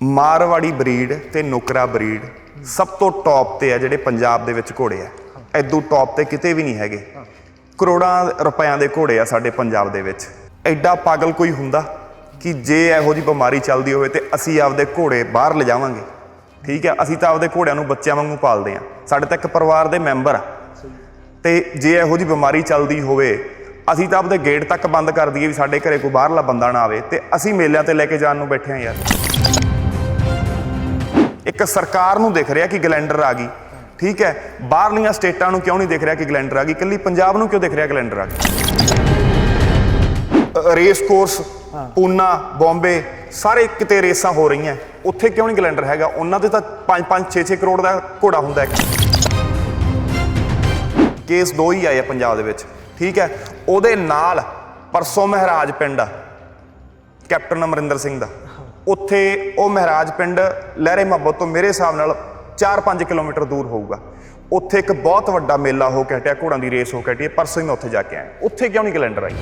Marwari breed ਤੇ ਨੁਕਰਾ breed ਸਭ ਤੋਂ ਟੌਪ ਤੇ ਆ ਜਿਹੜੇ ਪੰਜਾਬ ਦੇ ਵਿੱਚ ਘੋੜੇ ਆ। ਐਦੂ ਟੌਪ ਤੇ ਕਿਤੇ ਵੀ ਨਹੀਂ ਹੈਗੇ। ਕਰੋੜਾਂ ਰੁਪਇਆਂ ਦੇ ਘੋੜੇ ਆ ਸਾਡੇ ਪੰਜਾਬ ਦੇ ਵਿੱਚ। ਐਡਾ ਪਾਗਲ ਕੋਈ ਹੁੰਦਾ ਕਿ ਜੇ ਇਹੋ ਜੀ ਬਿਮਾਰੀ ਚੱਲਦੀ ਹੋਵੇ ਤੇ ਅਸੀਂ ਆਪਦੇ ਘੋੜੇ ਬਾਹਰ ਲਿਜਾਵਾਂਗੇ। ਠੀਕ ਹੈ ਅਸੀਂ ਤਾਂ ਆਪਦੇ ਘੋੜਿਆਂ ਨੂੰ ਬੱਚਿਆਂ ਵਾਂਗੂ ਪਾਲਦੇ ਆ। ਸਾਡੇ ਤਾਂ ਇੱਕ ਪਰਿਵਾਰ ਦੇ ਮੈਂਬਰ ਆ। ਤੇ ਜੇ ਇਹੋ ਜੀ ਬਿਮਾਰੀ ਚੱਲਦੀ ਹੋਵੇ, ਅਸੀਂ ਤਾਂ ਆਪਦੇ ਗੇਟ ਤੱਕ ਬੰਦ ਕਰ ਦਈਏ ਵੀ ਸਾਡੇ ਘਰੇ ਕੋਈ ਬਾਹਰਲਾ ਬੰਦਾ ਨਾ ਆਵੇ ਤੇ ਅਸੀਂ ਮੇਲਿਆਂ ਤੇ ਲੈ ਕੇ ਜਾਣ ਨੂੰ ਬੈਠੇ ਆ ਯਾਰ। ਇੱਕ ਸਰਕਾਰ ਨੂੰ ਦਿਖ ਰਿਹਾ ਕਿ ਗਲੈਂਡਰ ਆ ਗਈ ਠੀਕ ਹੈ? ਬਾਹਰਲੀਆਂ ਸਟੇਟਾਂ ਨੂੰ ਕਿਉਂ ਨਹੀਂ ਦਿਖ ਰਿਹਾ ਕਿ ਗਲੈਂਡਰ ਆ ਗਈ? ਇਕੱਲੀ ਪੰਜਾਬ ਨੂੰ ਕਿਉਂ ਦਿਖ ਰਿਹਾ ਗਲੈਂਡਰ ਆ ਗਈ? ਰੇਸ ਕੋਰਸ ਪੂਨਾ ਬੰਬੇ ਸਾਰੇ ਕਿਤੇ ਰੇਸਾਂ ਹੋ ਰਹੀਆਂ। ਉੱਥੇ ਕਿਉਂ ਨਹੀਂ ਗਲੈਂਡਰ ਹੈਗਾ? ਉਹਨਾਂ ਦੇ ਤਾਂ 5 5 6 6 ਕਰੋੜ ਦਾ ਘੋੜਾ ਹੁੰਦਾ ਹੈ ਕੇਸ ਦੋ ਹੀ ਆਏ ਆ ਪੰਜਾਬ ਦੇ ਵਿੱਚ ਠੀਕ ਹੈ? ਉਹਦੇ ਨਾਲ ਪਰਸੋਂ ਮਹਾਰਾਜ ਪਿੰਡ ਕੈਪਟਨ ਅਮਰਿੰਦਰ ਸਿੰਘ ਦਾ। ਉੱਥੇ ਉਹ ਮਹਾਰਾਜ ਪਿੰਡ ਲਹਿਰੇ ਮੁਹੱਬਤ ਤੋਂ ਮੇਰੇ ਹਿਸਾਬ ਨਾਲ 4-5 ਕਿਲੋਮੀਟਰ ਦੂਰ ਹੋਊਗਾ। ਉੱਥੇ ਇੱਕ ਬਹੁਤ ਵੱਡਾ ਮੇਲਾ ਹੋ ਕੇ ਹਟਿਆ ਘੋੜਾਂ ਦੀ ਰੇਸ ਹੋ ਕੇ ਹਟੀ। ਪਰਸੋਂ ਹੀ ਮੈਂ ਉੱਥੇ ਜਾ ਕੇ ਆਇਆ। ਉੱਥੇ ਕਿਉਂ ਨਹੀਂ ਕੈਲੰਡਰ ਆਈ?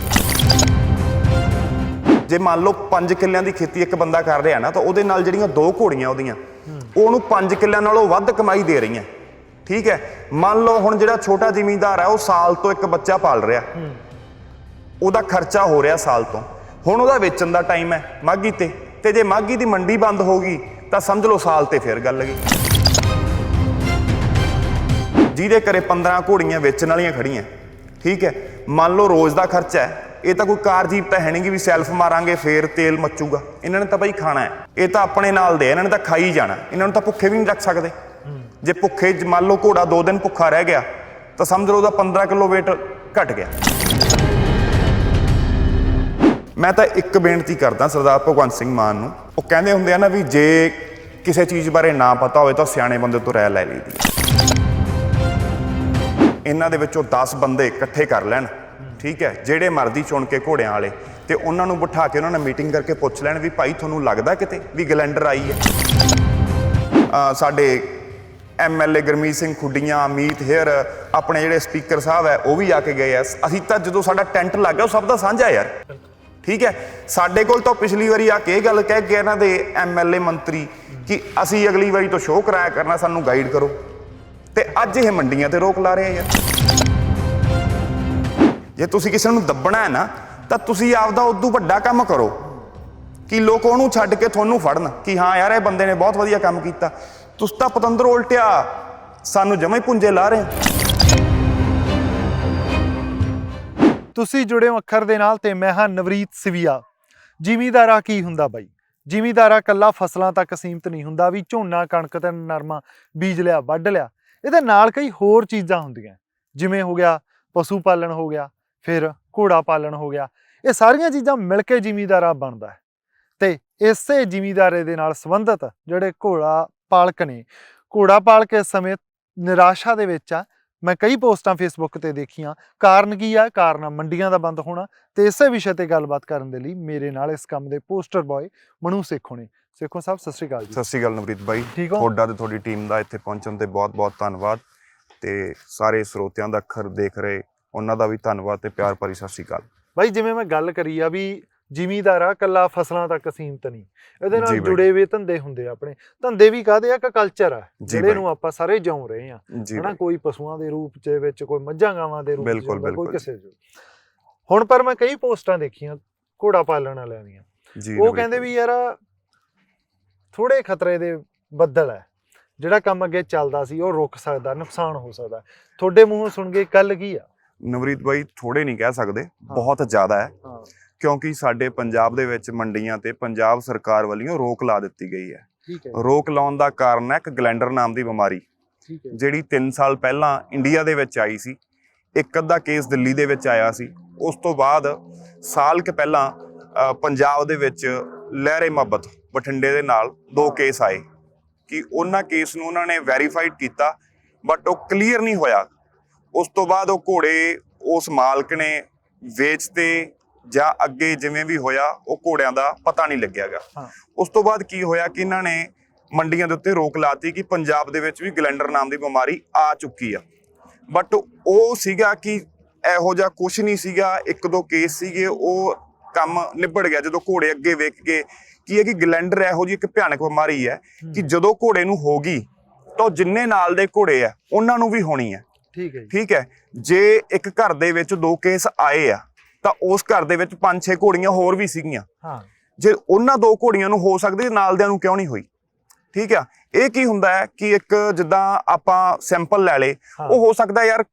ਜੇ ਮੰਨ ਲਓ 5 ਕਿੱਲਿਆਂ ਦੀ ਖੇਤੀ ਇੱਕ ਬੰਦਾ ਕਰ ਰਿਹਾ ਨਾ ਤਾਂ ਉਹਦੇ ਨਾਲ ਜਿਹੜੀਆਂ ਦੋ ਘੋੜੀਆਂ ਉਹਦੀਆਂ ਉਹ ਉਹਨੂੰ 5 ਕਿੱਲਿਆਂ ਨਾਲੋਂ ਵੱਧ ਕਮਾਈ ਦੇ ਰਹੀਆਂ। ਠੀਕ ਹੈ? ਮੰਨ ਲਓ ਹੁਣ ਜਿਹੜਾ ਛੋਟਾ ਜ਼ਿਮੀਂਦਾਰ ਹੈ ਉਹ ਸਾਲ ਤੋਂ ਇੱਕ ਬੱਚਾ ਪਾਲ ਰਿਹਾ। ਉਹਦਾ ਖਰਚਾ ਹੋ ਰਿਹਾ ਸਾਲ ਤੋਂ। ਹੁਣ ਉਹਦਾ ਵੇਚਣ ਦਾ ਟਾਈਮ ਹੈ ਮਾਗੀ ਤੇ। ਤੇ ਜੇ ਮਾਗੀ ਦੀ ਮੰਡੀ ਬੰਦ ਹੋ ਗਈ, ਤਾਂ ਸਮਝ ਲਓ ਸਾਲ ਤੇ ਫਿਰ ਗੱਲ ਗਈ। ਜਿਹਦੇ ਘਰੇ 15 ਘੋੜੀਆਂ ਵੇਚਣ ਵਾਲੀਆਂ ਖੜੀਆਂ, ਠੀਕ ਹੈ, ਮੰਨ ਲਓ ਰੋਜ਼ ਦਾ ਖਰਚਾ ਹੈ, ਇਹ ਤਾਂ ਕੋਈ ਕਾਰ ਜੀਪ ਤਾਂ ਹੈ ਨਹੀਂ ਵੀ ਸੈਲਫ ਮਾਰਾਂਗੇ, ਫੇਰ ਤੇਲ ਮੱਚੂਗਾ। ਇਹਨਾਂ ਨੇ ਤਾਂ ਬਈ ਖਾਣਾ ਹੈ। ਇਹ ਤਾਂ ਆਪਣੇ ਨਾਲ ਦੇ ਇਹਨਾਂ ਨੇ ਤਾਂ ਖਾਈ ਜਾਣਾ। ਇਹਨਾਂ ਨੂੰ ਤਾਂ ਭੁੱਖੇ ਵੀ ਨਹੀਂ ਰੱਖ ਸਕਦੇ। ਜੇ ਭੁੱਖੇ ਮੰਨ ਲਓ ਘੋੜਾ 2 ਦਿਨ ਭੁੱਖਾ ਰਹਿ ਗਿਆ, ਤਾਂ ਸਮਝ ਲਓ ਉਹਦਾ 15 ਕਿਲੋ weight ਘਟ ਗਿਆ। ਮੈਂ ਤਾਂ ਇੱਕ ਬੇਨਤੀ ਕਰਦਾ ਸਰਦਾਰ ਭਗਵੰਤ ਸਿੰਘ ਮਾਨ ਨੂੰ। ਉਹ ਕਹਿੰਦੇ ਹੁੰਦੇ ਆ ਨਾ ਵੀ ਜੇ ਕਿਸੇ ਚੀਜ਼ ਬਾਰੇ ਨਾ ਪਤਾ ਹੋਵੇ ਤਾਂ ਸਿਆਣੇ ਬੰਦੇ ਤੋਂ ਰਾਇ ਲੈ ਲਈਦੀ ਹੈ। ਇਹਨਾਂ ਦੇ ਵਿੱਚੋਂ 10 ਬੰਦੇ ਇਕੱਠੇ ਕਰ ਲੈਣ, ਠੀਕ ਹੈ, ਜਿਹੜੇ ਮਰਜ਼ੀ ਚੁਣ ਕੇ ਘੋੜਿਆਂ ਵਾਲੇ। ਤੇ ਉਹਨਾਂ ਨੂੰ ਬਿਠਾ ਕੇ ਉਹਨਾਂ ਨਾਲ ਮੀਟਿੰਗ ਕਰਕੇ ਪੁੱਛ ਲੈਣ ਵੀ ਭਾਈ ਤੁਹਾਨੂੰ ਲੱਗਦਾ ਕਿਤੇ ਵੀ ਗਲੈਂਡਰ ਆਈ ਹੈ? ਅਹ ਸਾਡੇ ਐਮਐਲਏ ਗਰਮੀਤ ਸਿੰਘ ਖੁੱਡੀਆਂ ਅਮੀਤ ਹੇਅਰ, ਆਪਣੇ ਜਿਹੜੇ ਸਪੀਕਰ ਸਾਹਿਬ ਹੈ, ਉਹ ਵੀ ਆ ਕੇ ਗਏ ਆ ਅਸੀਂ ਤਾਂ ਜਦੋਂ ਸਾਡਾ ਟੈਂਟ ਲੱਗ ਗਿਆ, ਉਹ ਸਭ ਦਾ ਸਾਂਝਾ ਯਾਰ। ਠੀਕ ਹੈ? ਸਾਡੇ ਕੋਲ ਤਾਂ ਪਿਛਲੀ ਵਾਰੀ ਆ ਕੇ ਇਹ ਗੱਲ ਕਹਿ ਕੇ ਇਹਨਾਂ ਦੇ ਐਮਐਲਏ ਮੰਤਰੀ ਕਿ ਅਸੀਂ ਅਗਲੀ ਵਾਰੀ ਤੋਂ ਸ਼ੋਅ ਕਰਾਇਆ ਕਰਨਾ, ਸਾਨੂੰ ਗਾਈਡ ਕਰੋ। ਤੇ ਅੱਜ ਇਹ ਮੰਡੀਆਂ ਤੇ ਰੋਕ ਲਾ ਰਹੇ ਆ ਯਾਰ। ਜੇ ਤੁਸੀਂ ਕਿਸੇ ਨੂੰ ਦੱਬਣਾ ਹੈ ਨਾ, ਤਾਂ ਤੁਸੀਂ ਆਪਦਾ ਉਦੋਂ ਵੱਡਾ ਕੰਮ ਕਰੋ ਕਿ ਲੋਕ ਉਹਨੂੰ ਛੱਡ ਕੇ ਤੁਹਾਨੂੰ ਫੜਨ ਕਿ ਹਾਂ ਯਾਰ, ਇਹ ਬੰਦੇ ਨੇ ਬਹੁਤ ਵਧੀਆ ਕੰਮ ਕੀਤਾ। ਤੁਸੀਂ ਤਾਂ ਪਤੰਦਰ ਉਲਟਿਆ, ਸਾਨੂੰ ਜਮੇ ਪੁੰਜੇ ਲਾ ਰਹੇ ਤੁਸੀਂ ਜੁੜੇ ਹੋ ਅੱਖਰ ਦੇ ਨਾਲ ਤੇ ਮੈਂ ਹਾਂ ਨਵਰੀਤ ਸਿਵੀਆ। ਜ਼ਿਮੀਦਾਰਾ ਕੀ ਹੁੰਦਾ ਬਾਈ? ਜ਼ਿਮੀਦਾਰਾ ਕੱਲਾ ਫਸਲਾਂ ਤੱਕ ਸੀਮਤ ਨਹੀਂ ਹੁੰਦਾ, ਵੀ ਝੋਨਾ, ਕਣਕ ਤੇ ਨਰਮਾ ਬੀਜ ਲਿਆ, ਵੱਢ ਲਿਆ। ਇਹਦੇ ਨਾਲ ਕਈ ਹੋਰ ਚੀਜ਼ਾਂ ਹੁੰਦੀਆਂ। ਜਿਵੇਂ ਹੋ ਗਿਆ, ਪਸ਼ੂ ਪਾਲਣ ਹੋ ਗਿਆ, ਫਿਰ ਘੋੜਾ ਪਾਲਣ ਹੋ ਗਿਆ। ਇਹ ਸਾਰੀਆਂ ਚੀਜ਼ਾਂ ਮਿਲ ਕੇ ਜ਼ਿਮੀਦਾਰਾ ਬਣਦਾ ਹੈ। ਤੇ ਇਸੇ ਜ਼ਿਮੀਦਾਰੇ ਦੇ ਨਾਲ ਸੰਬੰਧਿਤ ਜਿਹੜੇ ਘੋੜਾ ਪਾਲਕ ਨੇ, ਘੋੜਾ ਪਾਲਕ ਇਸ ਸਮੇਂ ਨਿਰਾਸ਼ਾ ਦੇ ਵਿੱਚ ਆ। ਮੈਂ ਕਈ ਪੋਸਟਾਂ ਫੇਸਬੁੱਕ ਤੇ ਦੇਖੀਆਂ। ਕਾਰਨ ਕੀ ਆ? ਕਾਰਨ ਮੰਡੀਆਂ ਦਾ ਬੰਦ ਹੋਣਾ ਤੇ ਇਸੇ ਵਿਸ਼ੇ ਤੇ ਗੱਲਬਾਤ ਕਰਨ ਦੇ ਲਈ ਮੇਰੇ ਨਾਲ ਇਸ ਕੰਮ ਦੇ ਪੋਸਟਰ ਬॉय ਮਨੂ ਸੇਖੋ ਨੇ। ਸੇਖੋ ਸਾਹਿਬ ਸਤਿ ਸ਼੍ਰੀ ਅਕਾਲ ਜੀ। ਸਤਿ ਸ਼੍ਰੀ ਅਕਾਲ ਨਵਰੀਤ ਬਾਈ? ਤੁਹਾਡਾ ਤੇ ਤੁਹਾਡੀ ਟੀਮ ਦਾ ਇੱਥੇ ਪਹੁੰਚਣ ਤੇ ਬਹੁਤ-ਬਹੁਤ ਧੰਨਵਾਦ ਤੇ ਸਾਰੇ ਸਰੋਤਿਆਂ ਦਾ ਅੱਖਰ ਦੇਖ ਰਹੇ ਉਹਨਾਂ ਦਾ ਵੀ ਧੰਨਵਾਦ ਤੇ ਪਿਆਰ ਭਰੀ ਸਤਿ ਸ਼੍ਰੀ ਅਕਾਲ। ਬਾਈ ਜਿਵੇਂ ਮੈਂ ਗੱਲ ਕਰੀ ਆ ਵੀ ਜ਼ਿਮੀਦਾਰਾ ਕੱਲਾ ਫਸਲਾਂ ਤੱਕ ਸੀਮਤ ਨਹੀਂ। ਇਹਦੇ ਨਾਲ। ਜੁੜੇ ਹੋਏ ਧੰਦੇ ਹੁੰਦੇ ਆ ਆਪਣੇ। ਧੰਦੇ ਵੀ ਕਾਹਦੇ ਆ? ਕਿ ਕਲਚਰ ਆ। ਜਿਹੜੇ। ਨੂੰ ਆਪਾਂ ਸਾਰੇ ਜਿਉਂ ਰਹੇ ਆ। ਹਨਾ। ਕੋਈ ਪਸ਼ੂਆਂ ਦੇ ਰੂਪ ਚ ਵਿੱਚ ਕੋਈ ਮੱਝਾਂ ਗਾਵਾਂ ਦੇ ਰੂਪ ਚ ਕੋਈ। ਕਿਸੇ ਚ। ਹੁਣ ਪਰ ਮੈਂ ਕਈ ਪੋਸਟਾਂ ਦੇਖੀਆਂ ਘੋੜਾ ਪਾਲਣ ਵਾਲਿਆਂ ਦੀਆਂ। ਉਹ ਕਹਿੰਦੇ। ਵੀ ਯਾਰ ਥੋੜੇ ਖਤਰੇ ਦੇ ਬੱਦਲ ਹੈ ਜਿਹੜਾ ਕੰਮ ਅੱਗੇ ਚੱਲਦਾ ਸੀ ਉਹ ਰੁਕ ਸਕਦਾ ਨੁਕਸਾਨ ਹੋ ਸਕਦਾ। ਤੁਹਾਡੇ ਮੂੰਹੋਂ ਸੁਣ ਕੇ ਕੱਲ ਕੀ ਆ? ਨਵਰੀਤ ਬਾਈ ਥੋੜੇ ਨਹੀਂ ਕਹਿ ਸਕਦੇ। ਬਹੁਤ ਜ਼ਿਆਦਾ ਹੈ। ਹਾਂ। ਕਿਉਂਕਿ ਸਾਡੇ ਪੰਜਾਬ ਦੇ ਵਿੱਚ ਮੰਡੀਆਂ ਤੇ ਪੰਜਾਬ ਸਰਕਾਰ ਵੱਲੋਂ ਰੋਕ ਲਾ ਦਿੱਤੀ ਗਈ ਹੈ। ਠੀਕ ਹੈ ਰੋਕ ਲਾਉਣ ਦਾ ਕਾਰਨ ਹੈ ਇੱਕ ਗਲੈਂਡਰ ਨਾਮ ਦੀ ਬਿਮਾਰੀ ਠੀਕ ਹੈ ਜਿਹੜੀ 3 ਸਾਲ ਪਹਿਲਾਂ ਇੰਡੀਆ ਦੇ ਵਿੱਚ ਆਈ ਸੀ। ਇੱਕ ਅੱਧਾ ਕੇਸ ਦਿੱਲੀ ਦੇ ਵਿੱਚ ਆਇਆ ਸੀ। ਉਸ ਤੋਂ ਬਾਅਦ ਸਾਲ ਕੁ ਪਹਿਲਾਂ ਪੰਜਾਬ ਦੇ ਵਿੱਚ ਲਹਿਰੇ ਮੁਹੱਬਤ ਬਠਿੰਡੇ ਦੇ ਨਾਲ ਦੋ ਕੇਸ ਆਏ ਕਿ ਉਹਨਾਂ ਕੇਸ ਨੂੰ ਉਹਨਾਂ ਨੇ ਵੈਰੀਫਾਈਡ ਕੀਤਾ ਬਟ ਉਹ ਕਲੀਅਰ ਨਹੀਂ ਹੋਇਆ। ਉਸ ਤੋਂ ਬਾਅਦ ਉਹ ਘੋੜੇ ਉਸ ਮਾਲਕ ਨੇ ਵੇਚਤੇ ਜਾਂ ਅੱਗੇ ਜਿਵੇਂ ਵੀ ਹੋਇਆ ਉਹ ਘੋੜਿਆਂ ਦਾ ਪਤਾ ਨਹੀਂ ਲੱਗਿਆਗਾ। ਉਸ ਤੋਂ ਬਾਅਦ ਕੀ ਹੋਇਆ ਕਿ ਇਹਨਾਂ ਨੇ ਮੰਡੀਆਂ ਦੇ ਉੱਤੇ ਰੋਕ ਲਾਤੀ ਕਿ ਪੰਜਾਬ ਦੇ ਵਿੱਚ ਵੀ ਗਲੈਂਡਰ ਨਾਮ ਦੀ ਬਿਮਾਰੀ ਆ ਚੁੱਕੀ ਆ। ਬਟ ਉਹ ਸੀਗਾ ਕਿ ਇਹੋ ਜਿਹਾ ਕੁਝ ਨਹੀਂ ਸੀਗਾ ਇੱਕ ਦੋ ਕੇਸ ਸੀਗੇ ਉਹ ਕੰਮ ਨਿਬੜ ਗਿਆ। ਜਦੋਂ ਘੋੜੇ ਅੱਗੇ ਵੇਖ ਕੇ ਕੀ ਹੈ ਕਿ ਗਲੈਂਡਰ ਇਹੋ ਜਿਹੀ ਇੱਕ ਭਿਆਨਕ ਬਿਮਾਰੀ ਹੈ ਕਿ ਜਦੋਂ ਘੋੜੇ ਨੂੰ ਹੋ ਗਈ ਤਾਂ ਜਿੰਨੇ ਨਾਲ ਦੇ ਘੋੜੇ ਆ ਉਹਨਾਂ ਨੂੰ ਵੀ ਹੋਣੀ ਹੈ। ਠੀਕ ਹੈ ਜੀ। ਠੀਕ ਹੈ? ਜੇ ਇੱਕ ਘਰ ਦੇ ਵਿੱਚ ਦੋ ਕੇਸ ਆਏ ਆ ਤਾਂ ਉਸ ਘਰ ਦੇ ਵਿੱਚ ਪੰਜ ਛੇ ਘੋੜੀਆਂ ਹੋਰ ਵੀ ਸੀਗੀਆਂ। ਹਾਂ। ਜੇ ਉਹਨਾਂ ਦੋ ਘੋੜੀਆਂ ਨੂੰ ਹੋ ਸਕਦੀ ਨਾਲਦਿਆਂ ਨੂੰ ਕਿਉਂ ਨਹੀਂ ਹੋਈ? ਠੀਕ ਆ? ਇਹ ਕੀ ਹੁੰਦਾ ਹੈ ਕਿ ਇੱਕ ਜਿੱਦਾਂ ਆਪਾਂ ਸੈਂਪਲ ਲੈ ਲੇ। ਉਹ ਹੋ ਸਕਦਾ ਯਾਰ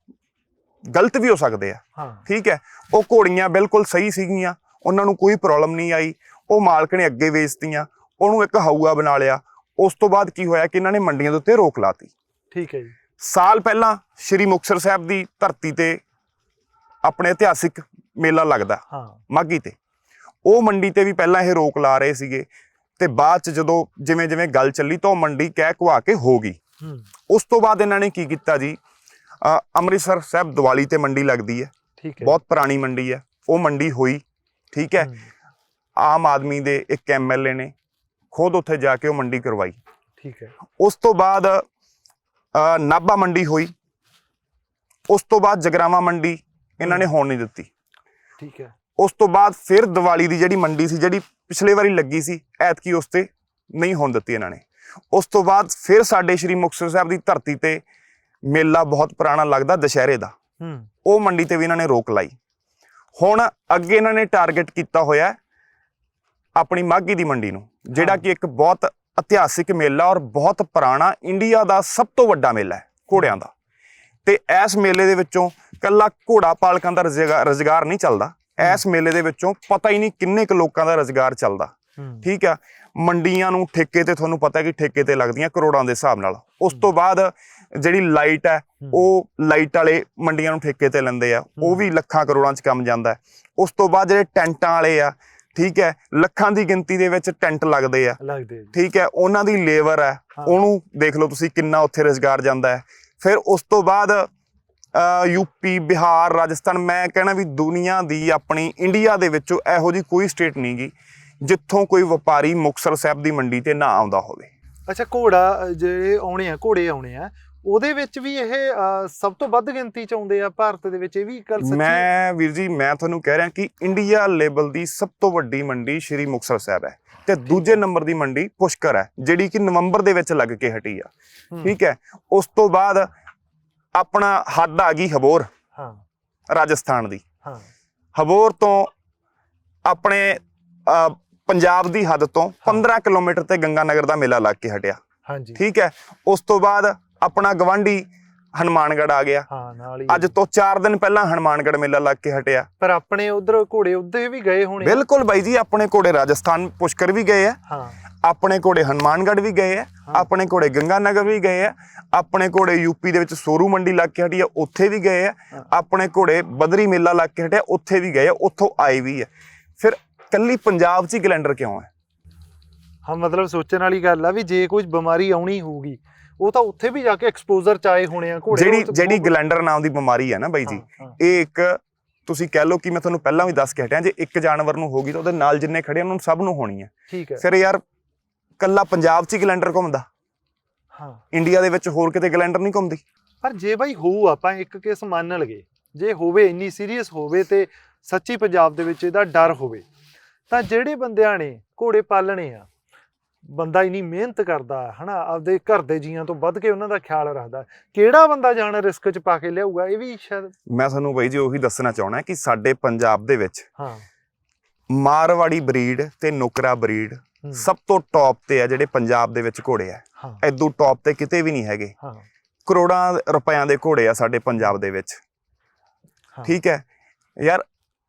ਗਲਤ ਵੀ ਹੋ ਸਕਦੇ ਆ। ਠੀਕ ਹੈ? ਉਹ ਘੋੜੀਆਂ ਬਿਲਕੁਲ ਸਹੀ ਸੀਗੀਆਂ ਉਹਨਾਂ ਨੂੰ ਕੋਈ ਪ੍ਰੋਬਲਮ ਨਹੀਂ ਆਈ ਉਹ ਮਾਲਕ ਨੇ ਅੱਗੇ ਵੇਚਤੀਆਂ ਉਹਨੂੰ ਇੱਕ ਹਾਊਆ ਬਣਾ ਲਿਆ। ਉਸ ਤੋਂ ਬਾਅਦ ਕੀ ਹੋਇਆ ਕਿ ਇਹਨਾਂ ਨੇ ਮੰਡੀਆਂ ਦੇ ਉੱਤੇ ਰੋਕ ਲਾਤੀ। ਠੀਕ ਹੈ ਜੀ। ਸਾਲ ਪਹਿਲਾਂ ਸ਼੍ਰੀ ਮੁਕਤਸਰ ਸਾਹਿਬ ਦੀ ਧਰਤੀ ਤੇ ਆਪਣੇ ਇਤਿਹਾਸਿਕ ਮੇਲਾ ਲੱਗਦਾ। ਹਾਂ। ਮਾਗੀ ਤੇ। ਉਹ ਮੰਡੀ ਤੇ ਵੀ ਪਹਿਲਾਂ ਇਹ ਰੋਕ ਲਾ ਰਹੇ ਸੀਗੇ ਤੇ ਬਾਅਦ ਚ ਜਦੋਂ ਜਿਵੇਂ ਜਿਵੇਂ ਗੱਲ ਚੱਲੀ ਤਾਂ ਉਹ ਮੰਡੀ ਕਹਿ ਕੁਆ ਕੇ ਹੋ ਗਈ। ਹੂੰ। ਉਸ ਤੋਂ ਬਾਅਦ ਇਹਨਾਂ ਨੇ ਕੀ ਕੀਤਾ ਜੀ? ਅੰਮ੍ਰਿਤਸਰ ਸਾਹਿਬ ਦੀਵਾਲੀ ਤੇ ਮੰਡੀ ਲੱਗਦੀ ਹੈ। ਠੀਕ ਹੈ। ਬਹੁਤ ਪੁਰਾਣੀ ਮੰਡੀ ਹੈ। ਉਹ ਮੰਡੀ ਹੋਈ ਠੀਕ ਹੈ। ਆਮ ਆਦਮੀ ਦੇ ਇੱਕ ਐਮਐਲਏ ਨੇ ਖੁਦ ਉੱਥੇ ਜਾ ਕੇ ਉਹ ਮੰਡੀ ਕਰਵਾਈ। ਠੀਕ ਹੈ। ਉਸ ਤੋਂ ਬਾਅਦ ਨਾਭਾ ਮੰਡੀ ਹੋਈ। ਉਸ ਤੋਂ ਬਾਅਦ ਜਗਰਾਵਾ ਮੰਡੀ ਇਹਨਾਂ ਨੇ ਹੋਣ ਨਹੀਂ ਦਿੱਤੀ। ਠੀਕ ਹੈ। ਉਸ ਤੋਂ ਬਾਅਦ ਫਿਰ ਦੀਵਾਲੀ ਦੀ ਜਿਹੜੀ ਮੰਡੀ ਸੀ ਜਿਹੜੀ ਪਿਛਲੇ ਵਾਰੀ ਲੱਗੀ ਸੀ ਐਤਕੀ ਉਸ ਤੇ ਨਹੀਂ ਹੋਣ ਦਿੱਤੀ ਇਹਨਾਂ ਨੇ। ਉਸ ਤੋਂ ਬਾਅਦ ਫਿਰ ਸਾਡੇ ਸ਼੍ਰੀ ਮੁਕਤਸਰ ਸਾਹਿਬ ਦੀ ਧਰਤੀ ਤੇ ਮੇਲਾ ਬਹੁਤ ਪੁਰਾਣਾ ਲੱਗਦਾ ਦੁਸ਼ਹਿਰੇ ਦਾ। ਹੂੰ। ਉਹ ਮੰਡੀ ਤੇ ਵੀ ਇਹਨਾਂ ਨੇ ਰੋਕ ਲਾਈ। ਹੁਣ ਅੱਗੇ ਇਹਨਾਂ ਨੇ ਟਾਰਗੇਟ ਕੀਤਾ ਹੋਇਆ ਆਪਣੀ ਮਾਗੀ ਦੀ ਮੰਡੀ ਨੂੰ ਜਿਹੜਾ। ਕਿ ਇੱਕ ਬਹੁਤ ਇਤਿਹਾਸਿਕ ਮੇਲਾ ਔਰ ਬਹੁਤ ਪੁਰਾਣਾ ਇੰਡੀਆ ਦਾ ਸਭ ਤੋਂ ਵੱਡਾ ਮੇਲਾ ਹੈ ਘੋੜਿਆਂ ਦਾ। ਤੇ ਇਸ ਮੇਲੇ ਦੇ ਵਿੱਚੋਂ ਕੱਲਾ ਘੋੜਾ ਪਾਲਕਾਂ ਦਾ ਰੁਜ਼ਗਾ- ਰੁਜ਼ਗਾਰ ਨਹੀਂ ਚੱਲਦਾ। ਇਸ ਮੇਲੇ ਦੇ ਵਿੱਚੋਂ ਪਤਾ ਹੀ ਨਹੀਂ ਕਿੰਨੇ ਕੁ ਲੋਕਾਂ ਦਾ ਰੁਜ਼ਗਾਰ ਚੱਲਦਾ। ਠੀਕ ਆ? ਮੰਡੀਆਂ ਨੂੰ ਠੇਕੇ ਤੇ ਤੁਹਾਨੂੰ ਪਤਾ ਕਿ ਠੇਕੇ ਤੇ ਲੱਗਦੀਆਂ ਕਰੋੜਾਂ ਦੇ ਹਿਸਾਬ ਨਾਲ। ਉਸ ਤੋਂ ਬਾਅਦ ਜਿਹੜੀ ਲਾਈਟ ਹੈ ਉਹ ਲਾਈਟ ਵਾਲੇ ਮੰਡੀਆਂ ਨੂੰ ਠੇਕੇ ਤੇ ਲੈਂਦੇ ਆ। ਉਹ ਵੀ ਲੱਖਾਂ ਕਰੋੜਾਂ 'ਚ ਕੰਮ ਜਾਂਦਾ। ਉਸ ਤੋਂ ਬਾਅਦ ਜਿਹੜੇ ਟੈਂਟਾਂ ਵਾਲੇ ਆ ਠੀਕ ਹੈ ਲੱਖਾਂ ਦੀ ਗਿਣਤੀ ਦੇ ਵਿੱਚ ਟੈਂਟ ਲੱਗਦੇ ਆ। ਠੀਕ ਹੈ ਉਹਨਾਂ ਦੀ ਲੇਬਰ ਹਾਂ। ਉਹਨੂੰ ਦੇਖ ਲਓ ਤੁਸੀਂ ਕਿੰਨਾ ਉੱਥੇ ਰੁਜ਼ਗਾਰ ਜਾਂਦਾ ਹੈ। ਫਿਰ ਉਸ ਤੋਂ ਬਾਅਦ ਯੂਪੀ ਬਿਹਾਰ, ਰਾਜਸਥਾਨ, ਮੈਂ ਕਹਿਣਾ ਵੀ ਦੁਨੀਆ ਦੀ ਆਪਣੀ ਇੰਡੀਆ ਦੇ ਵਿੱਚੋਂ ਇਹੋ ਜੀ ਕੋਈ ਸਟੇਟ ਨਹੀਂ ਗੀ, ਜਿੱਥੋਂ ਕੋਈ ਵਪਾਰੀ ਮੁਕਤਸਰ ਸਾਹਿਬ ਦੀ ਮੰਡੀ ਤੇ ਨਾ ਆਉਂਦਾ ਹੋਵੇ। ਅੱਛਾ, ਘੋੜਾ ਜਿਹੜੇ ਆਉਣੇ ਆ, ਘੋੜੇ ਆਉਣੇ ਆ ਉਹਦੇ ਵਿੱਚ ਵੀ ਇਹ ਸਭ ਤੋਂ ਵੱਧ ਗਿਣਤੀ ਚ ਆਉਂਦੇ ਆ ਭਾਰਤ ਦੇ ਵਿੱਚ ਇਹ ਵੀ ਗੱਲ ਸੱਚੀ? ਮੈਂ ਵੀਰ ਜੀ ਮੈਂ ਤੁਹਾਨੂੰ ਕਹਿ ਰਿਹਾ ਕਿ ਇੰਡੀਆ ਲੈਵਲ ਦੀ ਸਭ ਤੋਂ ਵੱਡੀ ਮੰਡੀ ਸ਼੍ਰੀ ਮੁਕਤਸਰ ਸਾਹਿਬ ਹੈ ਤੇ ਦੂਜੇ ਨੰਬਰ ਦੀ ਮੰਡੀ ਪੁਸ਼ਕਰ ਹੈ ਜਿਹੜੀ ਕਿ ਨਵੰਬਰ ਦੇ ਵਿੱਚ ਲੱਗ ਕੇ ਹਟੀ ਆ। ਠੀਕ ਹੈ? ਉਸ ਤੋਂ ਬਾਅਦ ਆਪਣਾ ਹੱਦ ਆ ਗਈ ਹਬੋਰ ਹਾਂ। ਰਾਜਸਥਾਨ ਦੀ। ਹਾਂ। ਹਬੋਰ ਤੋਂ ਆਪਣੇ ਪੰਜਾਬ ਦੀ ਹੱਦ ਤੋਂ 15 ਕਿਲੋਮੀਟਰ ਤੇ ਗੰਗਾਨਗਰ ਦਾ ਮੇਲਾ ਲੱਗ ਕੇ ਹਟਿਆ। ਹਾਂਜੀ। ਠੀਕ ਹੈ? ਉਸ ਤੋਂ ਬਾਅਦ ਆਪਣਾ ਗਵਾਂਢੀ ਹਨੂਮਾਨਗੜ੍ਹ ਆ ਗਿਆ। ਹਾਂ ਨਾਲ ਹੀ ਅੱਜ ਤੋਂ 4 ਦਿਨ ਪਹਿਲਾਂ ਹਨੂਮਾਨਗੜ੍ਹ ਮੇਲਾ ਲੱਗ ਕੇ ਹਟਿਆ। ਪਰ ਆਪਣੇ ਉਧਰ ਘੋੜੇ ਉੱਧੇ ਵੀ ਗਏ ਹੋਣੇ। ਬਿਲਕੁਲ ਬਾਈ ਜੀ ਆਪਣੇ ਘੋੜੇ ਰਾਜਸਥਾਨ ਪੁਸ਼ਕਰ ਵੀ ਗਏ ਆ। ਹਾਂ। ਆਪਣੇ ਘੋੜੇ ਹਨੂਮਾਨਗੜ੍ਹ ਵੀ ਗਏ ਆ। ਆਪਣੇ ਘੋੜੇ ਗੰਗਾਨਗਰ ਵੀ ਗਏ ਆ। ਆਪਣੇ ਘੋੜੇ ਯੂਪੀ ਦੇ ਵਿੱਚ ਸੋਰੂ ਮੰਡੀ ਲੱਗ ਕੇ ਹਟੀ ਆ ਉੱਥੇ ਵੀ ਗਏ ਆ। ਆਪਣੇ ਘੋੜੇ ਬਦਰੀ ਮੇਲਾ ਲੱਗ ਕੇ ਹਟਿਆ ਉੱਥੇ ਵੀ ਗਏ ਆ ਉੱਥੋਂ ਆਏ ਵੀ ਆ। ਫਿਰ ਕੱਲੀ ਪੰਜਾਬ 'ਚ ਹੀ ਗਲੈਂਡਰ ਕਿਉਂ ਹੈ? ਹਾਂ ਮਤਲਬ ਸੋਚਣ ਵਾਲੀ ਗੱਲ ਆ ਵੀ ਜੇ ਕੋਈ ਬਿਮਾਰੀ ਆਉਣੀ ਹੋਊਗੀ ਉਹ ਤਾਂ ਉੱਥੇ ਵੀ ਜਾ ਕੇ ਐਕਸਪੋਜ਼ਰ ਚ ਆਏ ਹੋਣੇ ਆ ਘੋੜੇ ਜਿਹੜੀ ਜਿਹੜੀ ਗਲੈਂਡਰ ਨਾਮ ਦੀ ਬਿਮਾਰੀ ਹੈ ਨਾ ਬਾਈ ਜੀ ਇਹ ਇੱਕ ਤੁਸੀਂ ਕਹਿ ਲਓ ਕਿ ਮੈਂ ਤੁਹਾਨੂੰ ਪਹਿਲਾਂ ਵੀ ਦੱਸ ਕੇ ਹਟਿਆ ਜੇ ਇੱਕ ਜਾਨਵਰ ਨੂੰ ਹੋਗੀ ਤਾਂ ਉਹਦੇ ਨਾਲ ਜਿੰਨੇ ਖੜੇ ਉਹਨਾਂ ਨੂੰ ਸਭ ਨੂੰ ਹੋਣੀ ਹੈ ਠੀਕ ਹੈ। ਫਿਰ ਯਾਰ ਕੱਲਾ ਪੰਜਾਬ 'ਚ ਹੀ ਗਲੈਂਡਰ ਘੁੰਮਦਾ। ਹਾਂ। ਇੰਡੀਆ ਦੇ ਵਿੱਚ ਹੋਰ ਕਿਤੇ ਗਲੈਂਡਰ ਨਹੀਂ ਘੁੰਮਦੀ। ਪਰ ਜੇ ਬਾਈ ਹੋਊ ਆਪਾਂ ਇੱਕ ਕੇਸ ਮੰਨ ਲਗੇ ਜੇ ਹੋਵੇ ਇੰਨੀ ਸੀਰੀਅਸ ਹੋਵੇ ਤੇ ਸੱਚੀ ਪੰਜਾਬ ਦੇ ਵਿੱਚ ਇਹਦਾ ਡਰ ਹੋਵੇ ਤਾਂ ਜਿਹੜੇ ਬੰਦਿਆਂ ਨੇ ਘੋੜੇ ਪਾਲਣੇ ਆ ਬੰਦਾ ਇਨੀ ਮਿਹਨਤ ਕਰਦਾ ਹਨਾ? ਆਪਦੇ ਘਰ ਦੇ ਜੀਆਂ ਤੋਂ ਵੱਧ ਕੇ ਉਹਨਾਂ ਦਾ ਖਿਆਲ ਰੱਖਦਾ ਕਿਹੜਾ ਬੰਦਾ ਜਾਣ ਰਿਸਕ ਚ ਪਾ ਕੇ ਲਿਆਊਗਾ? ਇਹ ਵੀ ਸ਼ਾਇਦ ਮੈਂ ਤੁਹਾਨੂੰ ਬਾਈ ਜੀ ਉਹੀ ਦੱਸਣਾ ਚਾਹਣਾ ਕਿ ਸਾਡੇ ਪੰਜਾਬ ਦੇ ਵਿੱਚ ਹਾਂ। ਮਾਰਵਾੜੀ ਬਰੀਡ ਤੇ ਨੁਕਰਾ ਬਰੀਡ ਸਭ ਤੋਂ ਟੌਪ ਤੇ ਆ ਜਿਹੜੇ ਪੰਜਾਬ ਦੇ ਵਿੱਚ ਘੋੜੇ ਆ। ਐਦੂ ਟੌਪ ਤੇ ਕਿਤੇ ਵੀ ਨਹੀਂ ਹੈਗੇ। ਹਾਂ। ਕਰੋੜਾਂ ਰੁਪਇਆਂ ਦੇ ਘੋੜੇ ਆ ਸਾਡੇ ਪੰਜਾਬ ਦੇ ਵਿੱਚ। ਠੀਕ ਹੈ? ਯਾਰ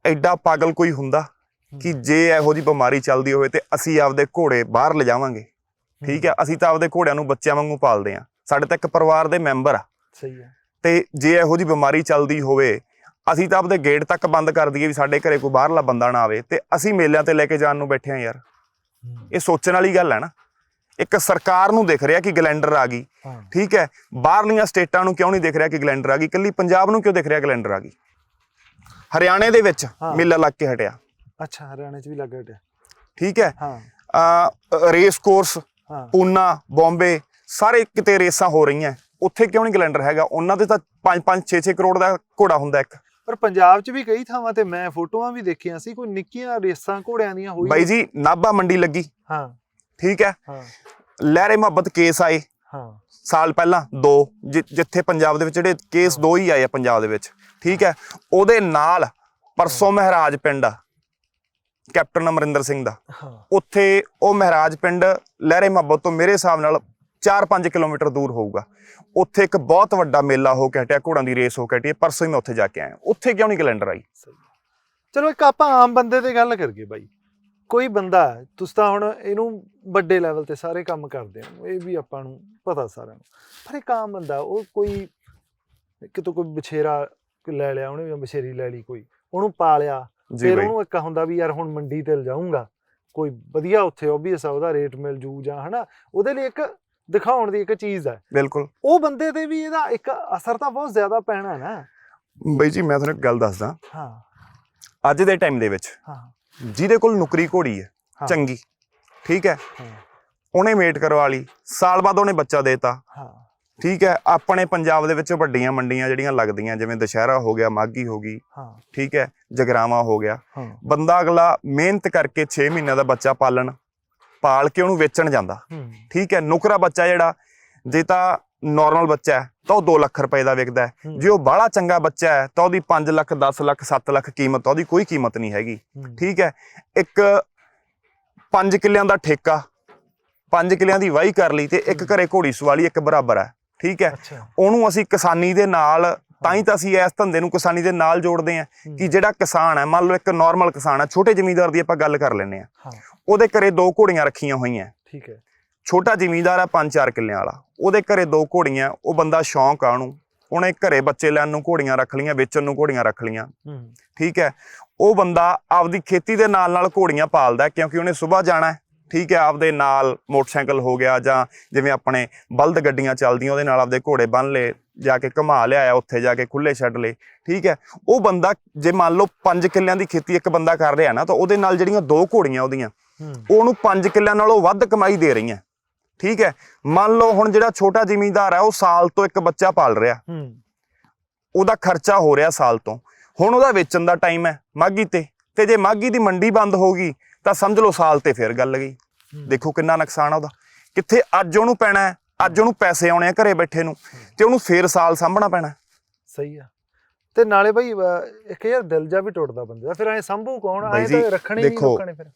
ਐਡਾ ਪਾਗਲ ਕੋਈ ਹੁੰਦਾ? ਕਿ ਜੇ ਇਹੋ ਜੀ ਬਿਮਾਰੀ ਚੱਲਦੀ ਹੋਵੇ ਤੇ ਅਸੀਂ ਆਪਦੇ ਘੋੜੇ ਬਾਹਰ ਲਿਜਾਵਾਂਗੇ। ਠੀਕ ਹੈ? ਅਸੀਂ ਤਾਂ ਆਪਦੇ ਘੋੜਿਆਂ ਨੂੰ ਬੱਚਿਆਂ ਵਾਂਗੂ ਪਾਲਦੇ ਆ ਸਾਡੇ ਤਾਂ ਇੱਕ ਪਰਿਵਾਰ ਦੇ ਮੈਂਬਰ ਆ। ਸਹੀ ਹੈ। ਤੇ ਜੇ ਇਹੋ ਜੀ ਬਿਮਾਰੀ ਚੱਲਦੀ ਹੋਵੇ ਅਸੀਂ ਤਾਂ ਆਪਦੇ ਗੇਟ ਤੱਕ ਬੰਦ ਕਰ ਦਈਏ ਵੀ ਸਾਡੇ ਘਰੇ ਕੋਈ ਬਾਹਰਲਾ ਬੰਦਾ ਨਾ ਆਵੇ ਤੇ ਅਸੀਂ ਮੇਲਿਆਂ ਤੇ ਲੈ ਕੇ ਜਾਣ ਨੂੰ ਬੈਠੇ ਆ ਯਾਰ। ਇਹ ਸੋਚਣ ਵਾਲੀ ਗੱਲ ਹੈ ਨਾ। ਇੱਕ ਸਰਕਾਰ ਨੂੰ ਦਿਖ ਰਿਹਾ ਕਿ ਗਲੈਂਡਰ ਆ ਗਈ। ਠੀਕ ਹੈ? ਬਾਹਰਲੀਆਂ ਸਟੇਟਾਂ ਨੂੰ ਕਿਉਂ ਨਹੀਂ ਦਿਖ ਰਿਹਾ ਕਿ ਗਲੈਂਡਰ ਆ ਗਈ? ਕੱਲੀ ਪੰਜਾਬ ਨੂੰ ਕਿਉਂ ਦਿਖ ਰਿਹਾ ਗਲੈਂਡਰ ਆ ਗਈ? ਹਰਿਆਣੇ ਦੇ ਵਿੱਚ। ਮੇਲਾ ਲੱਗ ਕੇ ਹਟਿਆ। ਅੱਛਾ ਹਰਿਆਣੇ ਚ ਵੀ ਲੱਗ ਗਿਆ ਠੀਕ ਹੈ। ਹਾਂ। ਰੇਸ ਕੋਰਸ ਹਾਂ। ਪੂਨਾ ਬੰਬੇ ਸਾਰੇ ਕਿਤੇ ਰੇਸਾਂ ਹੋ ਰਹੀਆਂ। ਉੱਥੇ ਕਿਉਂ ਨਹੀਂ ਗਲੈਂਡਰ ਹੈਗਾ? ਉਹਨਾਂ ਦੇ ਤਾਂ 5 5 6 6 ਕਰੋੜ ਦਾ ਘੋੜਾ ਹੁੰਦਾ ਇੱਕ। ਪਰ ਪੰਜਾਬ 'ਚ ਵੀ ਕਈ ਥਾਵਾਂ ਤੇ ਮੈਂ ਫੋਟੋਆਂ ਵੀ ਦੇਖੀਆਂ ਸੀ ਕੋਈ ਨਿੱਕੀਆਂ ਰੇਸਾਂ ਘੋੜਿਆਂ ਦੀਆਂ ਹੋਈ ਬਾਈ ਜੀ ਨਾਭਾ ਮੰਡੀ ਲੱਗੀ। ਹਾਂ। ਠੀਕ ਹੈ। ਹਾਂ। ਲਹਿਰੇ ਮੁਹੱਬਤ ਕੇਸ ਆਏ। ਹਾਂ। ਸਾਲ ਪਹਿਲਾਂ ਦੋ ਜਿੱਥੇ ਪੰਜਾਬ ਦੇ ਵਿੱਚ ਜਿਹੜੇ ਕੇਸ ਦੋ ਹੀ ਆਏ ਆ ਪੰਜਾਬ ਦੇ ਵਿੱਚ। ਠੀਕ ਹੈ। ਉਹਦੇ ਨਾਲ ਪਰਸੋਂ ਮਹਾਰਾਜ ਪਿੰਡ ਕੈਪਟਨ ਅਮਰਿੰਦਰ ਸਿੰਘ ਦਾ। ਹਾਂ। ਉੱਥੇ ਉਹ ਮਹਾਰਾਜ ਪਿੰਡ ਲਹਿਰੇ ਮੁਹੱਬਤ ਤੋਂ ਮੇਰੇ ਹਿਸਾਬ ਨਾਲ 4-5 ਕਿਲੋਮੀਟਰ ਦੂਰ ਹੋਊਗਾ। ਉੱਥੇ ਇੱਕ ਬਹੁਤ ਵੱਡਾ ਮੇਲਾ ਹੋ ਕੇ ਹਟਿਆ ਘੋੜਾਂ ਦੀ ਰੇਸ ਹੋ ਕੇ ਹਟੀ। ਪਰਸੋਂ ਹੀ ਮੈਂ ਉੱਥੇ ਜਾ ਕੇ ਆਇਆ। ਉੱਥੇ ਕਿਉਂ ਨਹੀਂ ਕੈਲੰਡਰ ਆਈ? ਚਲੋ ਇੱਕ ਆਪਾਂ ਆਮ ਬੰਦੇ ਤੇ ਗੱਲ ਕਰੀਏ ਬਾਈ। ਕੋਈ ਬੰਦਾ ਤੁਸੀਂ ਤਾਂ ਹੁਣ ਇਹਨੂੰ ਵੱਡੇ ਲੈਵਲ ਤੇ ਸਾਰੇ ਕੰਮ ਕਰਦੇ ਹੋ ਇਹ ਵੀ ਆਪਾਂ ਨੂੰ ਪਤਾ ਸਾਰਿਆਂ ਨੂੰ। ਪਰ ਇੱਕ ਆਮ ਬੰਦਾ ਉਹ ਕੋਈ ਕਿਤੋਂ ਕੋਈ ਬਛੇਰਾ ਲੈ ਲਿਆ ਉਹਨੇ ਜਾਂ ਬਛੇਰੀ ਲੈ ਲਈ ਕੋਈ ਉਹਨੂੰ ਪਾਲਿਆ ਫਿਰ ਉਹਨੂੰ ਇੱਕ ਹੁੰਦਾ ਵੀ ਯਾਰ ਹੁਣ ਮੰਡੀ ਤੇ ਲਿਜਾਊਂਗਾ ਕੋਈ ਵਧੀਆ ਉੱਥੇ ਓਬਵੀਅਸ ਆ ਉਹਦਾ ਰੇਟ ਮਿਲ ਜੂ ਜਾਂ ਹਨਾ ਉਹਦੇ ਲਈ ਇੱਕ ਦਿਖਾਉਣ ਦੀ ਇੱਕ ਚੀਜ਼ ਹੈ ਬਿਲਕੁਲ। ਉਹ ਬੰਦੇ ਤੇ ਵੀ ਇਹਦਾ ਇੱਕ ਅਸਰ ਤਾਂ ਬਹੁਤ ਜ਼ਿਆਦਾ ਪੈਣਾ ਨਾ। ਬਾਈ ਜੀ ਮੈਂ ਤੁਹਾਨੂੰ ਇੱਕ ਗੱਲ ਦੱਸਦਾ। ਹਾਂ। ਅੱਜ ਦੇ ਟਾਈਮ ਦੇ ਵਿੱਚ ਹਾਂ। ਜਿਹਦੇ ਕੋਲ ਨੁਕਰੀ ਘੋੜੀ ਹੈ। ਚੰਗੀ ਠੀਕ ਹਾਂ? ਉਹਨੇ ਮੇਟ ਕਰਵਾ ਲਈ ਸਾਲ ਬਾਅਦ ਉਹਨੇ ਬੱਚਾ ਦੇਤਾ। ਹਾਂ। ਠੀਕ ਹੈ ਆਪਣੇ ਪੰਜਾਬ ਦੇ ਵਿੱਚ ਵੱਡੀਆਂ ਮੰਡੀਆਂ ਜਿਹੜੀਆਂ ਲੱਗਦੀਆਂ ਜਿਵੇਂ ਦੁਸ਼ਹਿਰਾ ਹੋ ਗਿਆ ਮਾਗੀ ਹੋ ਗਈ ਹਾਂ। ਠੀਕ ਹੈ ਜਗਰਾਵਾ ਹੋ ਗਿਆ। ਬੰਦਾ ਅਗਲਾ ਮਿਹਨਤ ਕਰਕੇ 6 ਮਹੀਨਿਆਂ ਦਾ ਬੱਚਾ ਪਾਲਣ ਪਾਲ ਕੇ ਉਹਨੂੰ ਵੇਚਣ ਜਾਂਦਾ। ਠੀਕ ਹੈ ਨੁਕਰਾ ਬੱਚਾ ਜਿਹੜਾ ਜੇ ਤਾਂ ਨਾਰਮਲ ਬੱਚਾ ਹੈ ਤਾਂ ਉਹ 2 ਲੱਖ ਰੁਪਏ ਦਾ ਵਿਕਦਾ ਹੈ। ਜੇ ਉਹ ਬਾਹਲਾ ਚੰਗਾ ਬੱਚਾ ਹੈ ਤਾਂ ਉਹਦੀ 5 ਲੱਖ 10 ਲੱਖ 7 ਲੱਖ ਕੀਮਤ ਉਹਦੀ ਕੋਈ ਕੀਮਤ ਨਹੀਂ ਹੈਗੀ। ਠੀਕ ਹੈ ਇੱਕ 5 ਕਿੱਲਿਆਂ ਦਾ ਠੇਕਾ 5 ਕਿੱਲਿਆਂ ਦੀ ਵਾਹੀ ਕਰ ਲਈ ਤੇ ਇੱਕ ਘਰੇ ਘੋੜੀ ਸਵਾਲੀ ਇੱਕ ਬਰਾਬਰ ਹੈ। ਠੀਕ ਹੈ? ਉਹਨੂੰ ਅਸੀਂ ਕਿਸਾਨੀ ਦੇ ਨਾਲ ਤਾਂ ਹੀ ਤਾਂ ਅਸੀਂ ਇਸ ਧੰਦੇ ਨੂੰ ਕਿਸਾਨੀ ਦੇ ਨਾਲ ਜੋੜਦੇ ਹੂੰ। ਕਿ ਜਿਹੜਾ ਕਿਸਾਨ ਹੈ ਮੰਨ ਲਓ ਇੱਕ ਨਾਰਮਲ ਕਿਸਾਨ ਹੈ ਛੋਟੇ ਜ਼ਮੀਂਦਾਰ ਦੀ ਆਪਾਂ ਗੱਲ ਕਰ ਹਾਂ। ਹਾਂ। ਉਹਦੇ ਘਰੇ ਦੋ ਘੋੜੀਆਂ ਰੱਖੀਆਂ ਹੋਈਆਂ। ਠੀਕ ਹੈ। ਛੋਟਾ ਜ਼ਿਮੀਂਦਾਰ ਆ 5-4 ਕਿੱਲਿਆਂ ਵਾਲਾ। ਉਹਦੇ ਘਰੇ ਦੋ ਘੋੜੀਆਂ ਉਹ ਬੰਦਾ ਸ਼ੌਂਕ ਆ ਉਹਨੂੰ। ਉਹਨੇ ਘਰੇ ਬੱਚੇ ਲੈਣ ਨੂੰ ਘੋੜੀਆਂ ਰੱਖ ਲਈਆਂ ਵੇਚਣ ਨੂੰ ਘੋੜੀਆਂ ਰੱਖ ਲਈਆਂ। ਹੂੰ। ਠੀਕ ਹੈ? ਉਹ ਬੰਦਾ ਆਪਦੀ ਖੇਤੀ ਦੇ ਨਾਲ ਨਾਲ ਘੋੜੀਆਂ ਪਾਲਦਾ ਕਿਉਂਕਿ ਉਹਨੇ ਸਵੇਰ ਜਾਣਾ ਹੈ। ਠੀਕ ਹੈ ਆਪਦੇ ਨਾਲ ਮੋਟਰਸਾਈਕਲ ਹੋ ਗਿਆ ਜਾਂ ਜਿਵੇਂ ਆਪਣੇ ਬਲਦ ਗੱਡੀਆਂ ਚੱਲਦੀਆਂ ਉਹਦੇ ਨਾਲ ਆਪਦੇ ਘੋੜੇ ਬੰਨ ਲਏ ਜਾ ਕੇ ਘੁਮਾ ਲਿਆਇਆ ਉੱਥੇ ਜਾ ਕੇ ਖੁੱਲੇ ਛੱਡ ਲਏ ਠੀਕ ਹੈ। ਉਹ ਬੰਦਾ ਜੇ ਮੰਨ ਲਓ 5 ਕਿੱਲਿਆਂ ਦੀ ਖੇਤੀ ਇੱਕ ਬੰਦਾ ਕਰ ਰਿਹਾ ਨਾ ਤਾਂ ਉਹਦੇ ਨਾਲ ਜਿਹੜੀਆਂ ਦੋ ਘੋੜੀਆਂ ਉਹਦੀਆਂ ਉਹਨੂੰ 5 ਕਿੱਲਿਆਂ ਨਾਲੋਂ ਵੱਧ ਕਮਾਈ ਦੇ ਰਹੀਆਂ ਠੀਕ ਹੈ। ਮੰਨ ਲਓ ਹੁਣ ਜਿਹੜਾ ਛੋਟਾ ਜ਼ਿਮੀਂਦਾਰ ਹੈ ਉਹ ਸਾਲ ਤੋਂ ਇੱਕ ਬੱਚਾ ਪਾਲ ਰਿਹਾ। ਉਹਦਾ ਖਰਚਾ ਹੋ ਰਿਹਾ ਸਾਲ ਤੋਂ। ਹੁਣ ਉਹਦਾ ਵੇਚਣ ਦਾ ਟਾਈਮ ਹੈ ਮਾਗੀ ਤੇ। ਤੇ ਜੇ ਮਾਗੀ ਦੀ ਮੰਡੀ ਬੰਦ ਹੋ ਗਈ ਤਾਂ ਸਮਝ ਲਓ ਸਾਲ ਤੇ ਫਿਰ ਗੱਲ ਗਈ। ਦੇਖੋ ਕਿੰਨਾ ਨੁਕਸਾਨ ਆ ਉਹਦਾ। ਕਿੱਥੇ ਅੱਜ ਉਹਨੂੰ ਪੈਣਾ ਹੈ ਅੱਜ ਉਹਨੂੰ ਪੈਸੇ ਆਉਣੇ ਆ ਘਰੇ ਬੈਠੇ ਨੂੰ ਤੇ ਉਹਨੂੰ ਫੇਰ ਸਾਲ ਸਾਂਭਣਾ ਪੈਣਾ। ਸਹੀ ਆ। ਤੇ ਨਾਲੇ ਅਹ, ਇੱਕ ਯਾਰ ਦਿਲ ਜਾ ਵੀ ਟੁੱਟਦਾ ਬੰਦੇ ਦਾ। ਫਿਰ ਐ ਸੰਭੂ ਕੌਣ? ਐ ਤਾਂ ਰੱਖਣੇ ਹੀ ਨਹੀਂ ਲੋਕਾਂ ਨੇ ਫਿਰ।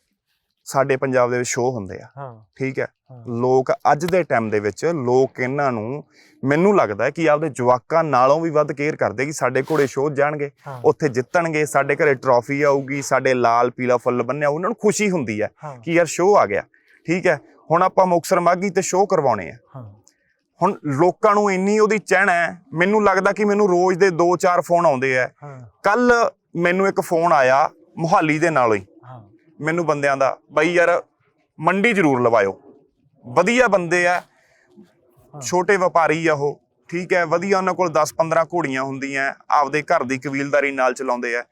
ਸਾਡੇ ਪੰਜਾਬ ਦੇ ਵਿੱਚ ਸ਼ੋਅ ਹੁੰਦੇ ਆ। ਹਾਂ। ਠੀਕ ਹੈ। ਲੋਕ ਅੱਜ ਦੇ ਟਾਈਮ ਦੇ ਵਿੱਚ ਲੋਕ ਇਹਨਾਂ ਨੂੰ ਮੈਨੂੰ ਲੱਗਦਾ ਕਿ ਆਪਦੇ ਜਵਾਕਾਂ ਨਾਲੋਂ ਵੀ ਵੱਧ ਕੇਅਰ ਕਰਦੇ ਕਿ ਸਾਡੇ ਘੋੜੇ ਸ਼ੋਅ ਜਾਣਗੇ ਉੱਥੇ ਜਿੱਤਣਗੇ ਸਾਡੇ ਘਰੇ ਟਰੋਫੀ ਆਊਗੀ ਸਾਡੇ ਲਾਲ ਪੀਲਾ ਫੁੱਲ ਬੰਨਿਆ ਉਹਨਾਂ ਨੂੰ ਖੁਸ਼ੀ ਹੁੰਦੀ ਹੈ ਕਿ ਯਾਰ ਸ਼ੋਅ ਆ ਗਿਆ। ਠੀਕ ਹੈ। ਹੁਣ ਆਪਾਂ ਮੁਕਸਰ ਮਾਗੀ ਤੇ ਸ਼ੋਅ ਕਰਵਾਉਣੇ ਆ। ਹੁਣ ਲੋਕਾਂ ਨੂੰ ਇੰਨੀ ਉਹਦੀ ਚਹਿਣਾ ਹੈ ਮੈਨੂੰ ਲੱਗਦਾ ਕਿ ਮੈਨੂੰ ਰੋਜ਼ ਦੇ 2-4 ਫੋਨ ਆਉਂਦੇ ਆ। ਹਾਂ। ਕੱਲ ਮੈਨੂੰ ਇੱਕ ਫੋਨ ਆਇਆ ਮੁਹਾਲੀ ਦੇ ਨਾਲੋਂ ਹਾਂ। ਮੈਨੂੰ ਬੰਦਿਆਂ ਦਾ ਬਾਈ ਯਾਰ ਮੰਡੀ ਜ਼ਰੂਰ ਲਵਾਇਓ। ਵਧੀਆ ਬੰਦੇ ਆ ਛੋਟੇ ਵਪਾਰੀ ਆ ਉਹ ਠੀਕ ਹੈ ਵਧੀਆ ਉਹਨਾਂ ਕੋਲ 10-15 ਘੋੜੀਆਂ ਹੁੰਦੀਆਂ ਆਪਦੇ ਘਰ ਦੀ ਕਬੀਲਦਾਰੀ ਨਾਲ ਚਲਾਉਂਦੇ ਆ।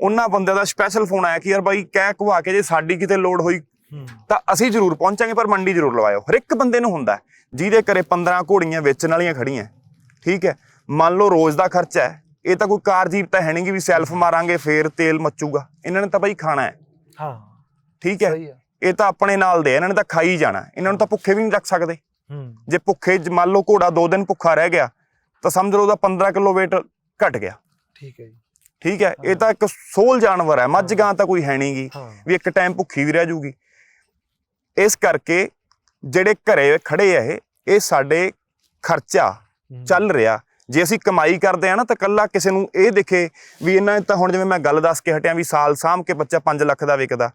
ਉਹਨਾਂ ਬੰਦਿਆਂ ਦਾ ਸਪੈਸ਼ਲ ਫੋਨ ਆਇਆ ਕਿ ਯਾਰ ਬਾਈ ਕਹਿ ਕਵਾ ਕੇ ਜੇ ਸਾਡੀ ਕਿਤੇ ਲੋੜ ਹੋਈ ਤਾਂ ਅਸੀਂ ਜ਼ਰੂਰ ਪਹੁੰਚਾਂਗੇ ਪਰ ਮੰਡੀ ਜ਼ਰੂਰ ਲਵਾਇਓ। ਹਰ ਇੱਕ ਬੰਦੇ ਨੂੰ ਹੁੰਦਾ ਜਿਹਦੇ ਘਰੇ 15 ਘੋੜੀਆਂ ਵੇਚਣ ਵਾਲੀਆਂ ਖੜੀਆਂ ਠੀਕ ਹੈ। ਮੰਨ ਲਓ ਰੋਜ਼ ਦਾ ਖਰਚਾ ਹੈ ਇਹ ਤਾਂ ਕੋਈ ਕਾਰ ਜੀਪ ਤਾਂ ਹੈ ਨਹੀਂ ਕਿ ਵੀ ਸੈਲਫ ਮਾਰਾਂਗੇ ਫੇਰ ਤੇਲ ਮੱਚੂਗਾ। ਇਹਨਾਂ ਨੇ ਤਾਂ ਬਾਈ ਖਾਣਾ ਹੈ। ਹਾਂ। ਠੀਕ ਹੈ? ਸਹੀ ਇਹ ਤਾਂ ਆਪਣੇ ਨਾਲ ਦੇ ਆ, ਇਹਨਾਂ ਨੇ ਤਾਂ ਖਾਈ ਜਾਣਾ। ਇਹਨਾਂ ਨੂੰ ਤਾਂ ਭੁੱਖੇ ਵੀ ਨਹੀਂ ਰੱਖ ਸਕਦੇ। ਹੂੰ। ਜੇ ਭੁੱਖੇ ਜ- ਮੰਨ ਲਓ ਘੋੜਾ 2 ਦਿਨ ਭੁੱਖਾ ਰਹਿ ਗਿਆ ਤਾਂ ਸਮਝ ਲਓ ਉਹਦਾ 15 ਕਿਲੋ weight ਘਟ ਗਿਆ। ਠੀਕ ਹੈ ਜੀ। ਠੀਕ ਹੈ? ਇਹ ਤਾਂ ਇੱਕ ਸੋਲ ਜਾਨਵਰ ਹੈ। ਮੱਝ ਗਾਂ ਤਾਂ ਕੋਈ ਹੈ ਨਹੀਂਗੀ ਹਾਂ। ਵੀ ਇੱਕ ਟਾਈਮ ਭੁੱਖੀ ਵੀ ਰਹਿ ਜੂਗੀ। ਇਸ ਕਰਕੇ ਜਿਹੜੇ ਘਰੇ ਖੜੇ ਆ ਇਹ ਇਹ ਸਾਡੇ ਖਰਚਾ ਹੂੰ। ਚੱਲ ਰਿਹਾ। ਜੇ ਅਸੀਂ ਕਮਾਈ ਕਰਦੇ ਆ ਨਾ ਤਾਂ ਕੱਲਾ ਕਿਸੇ ਨੂੰ ਇਹ ਦਿਖੇ ਵੀ ਇਹਨਾਂ ਨੇ ਤਾਂ ਹੁਣ ਜਿਵੇਂ ਮੈਂ ਗੱਲ ਦੱਸ ਕੇ ਹਟਿਆ ਵੀ ਸਾਲ ਸਾਂਭ ਕੇ ਬੱਚਾ 5 ਲੱਖ ਦਾ ਵਿਕਦਾ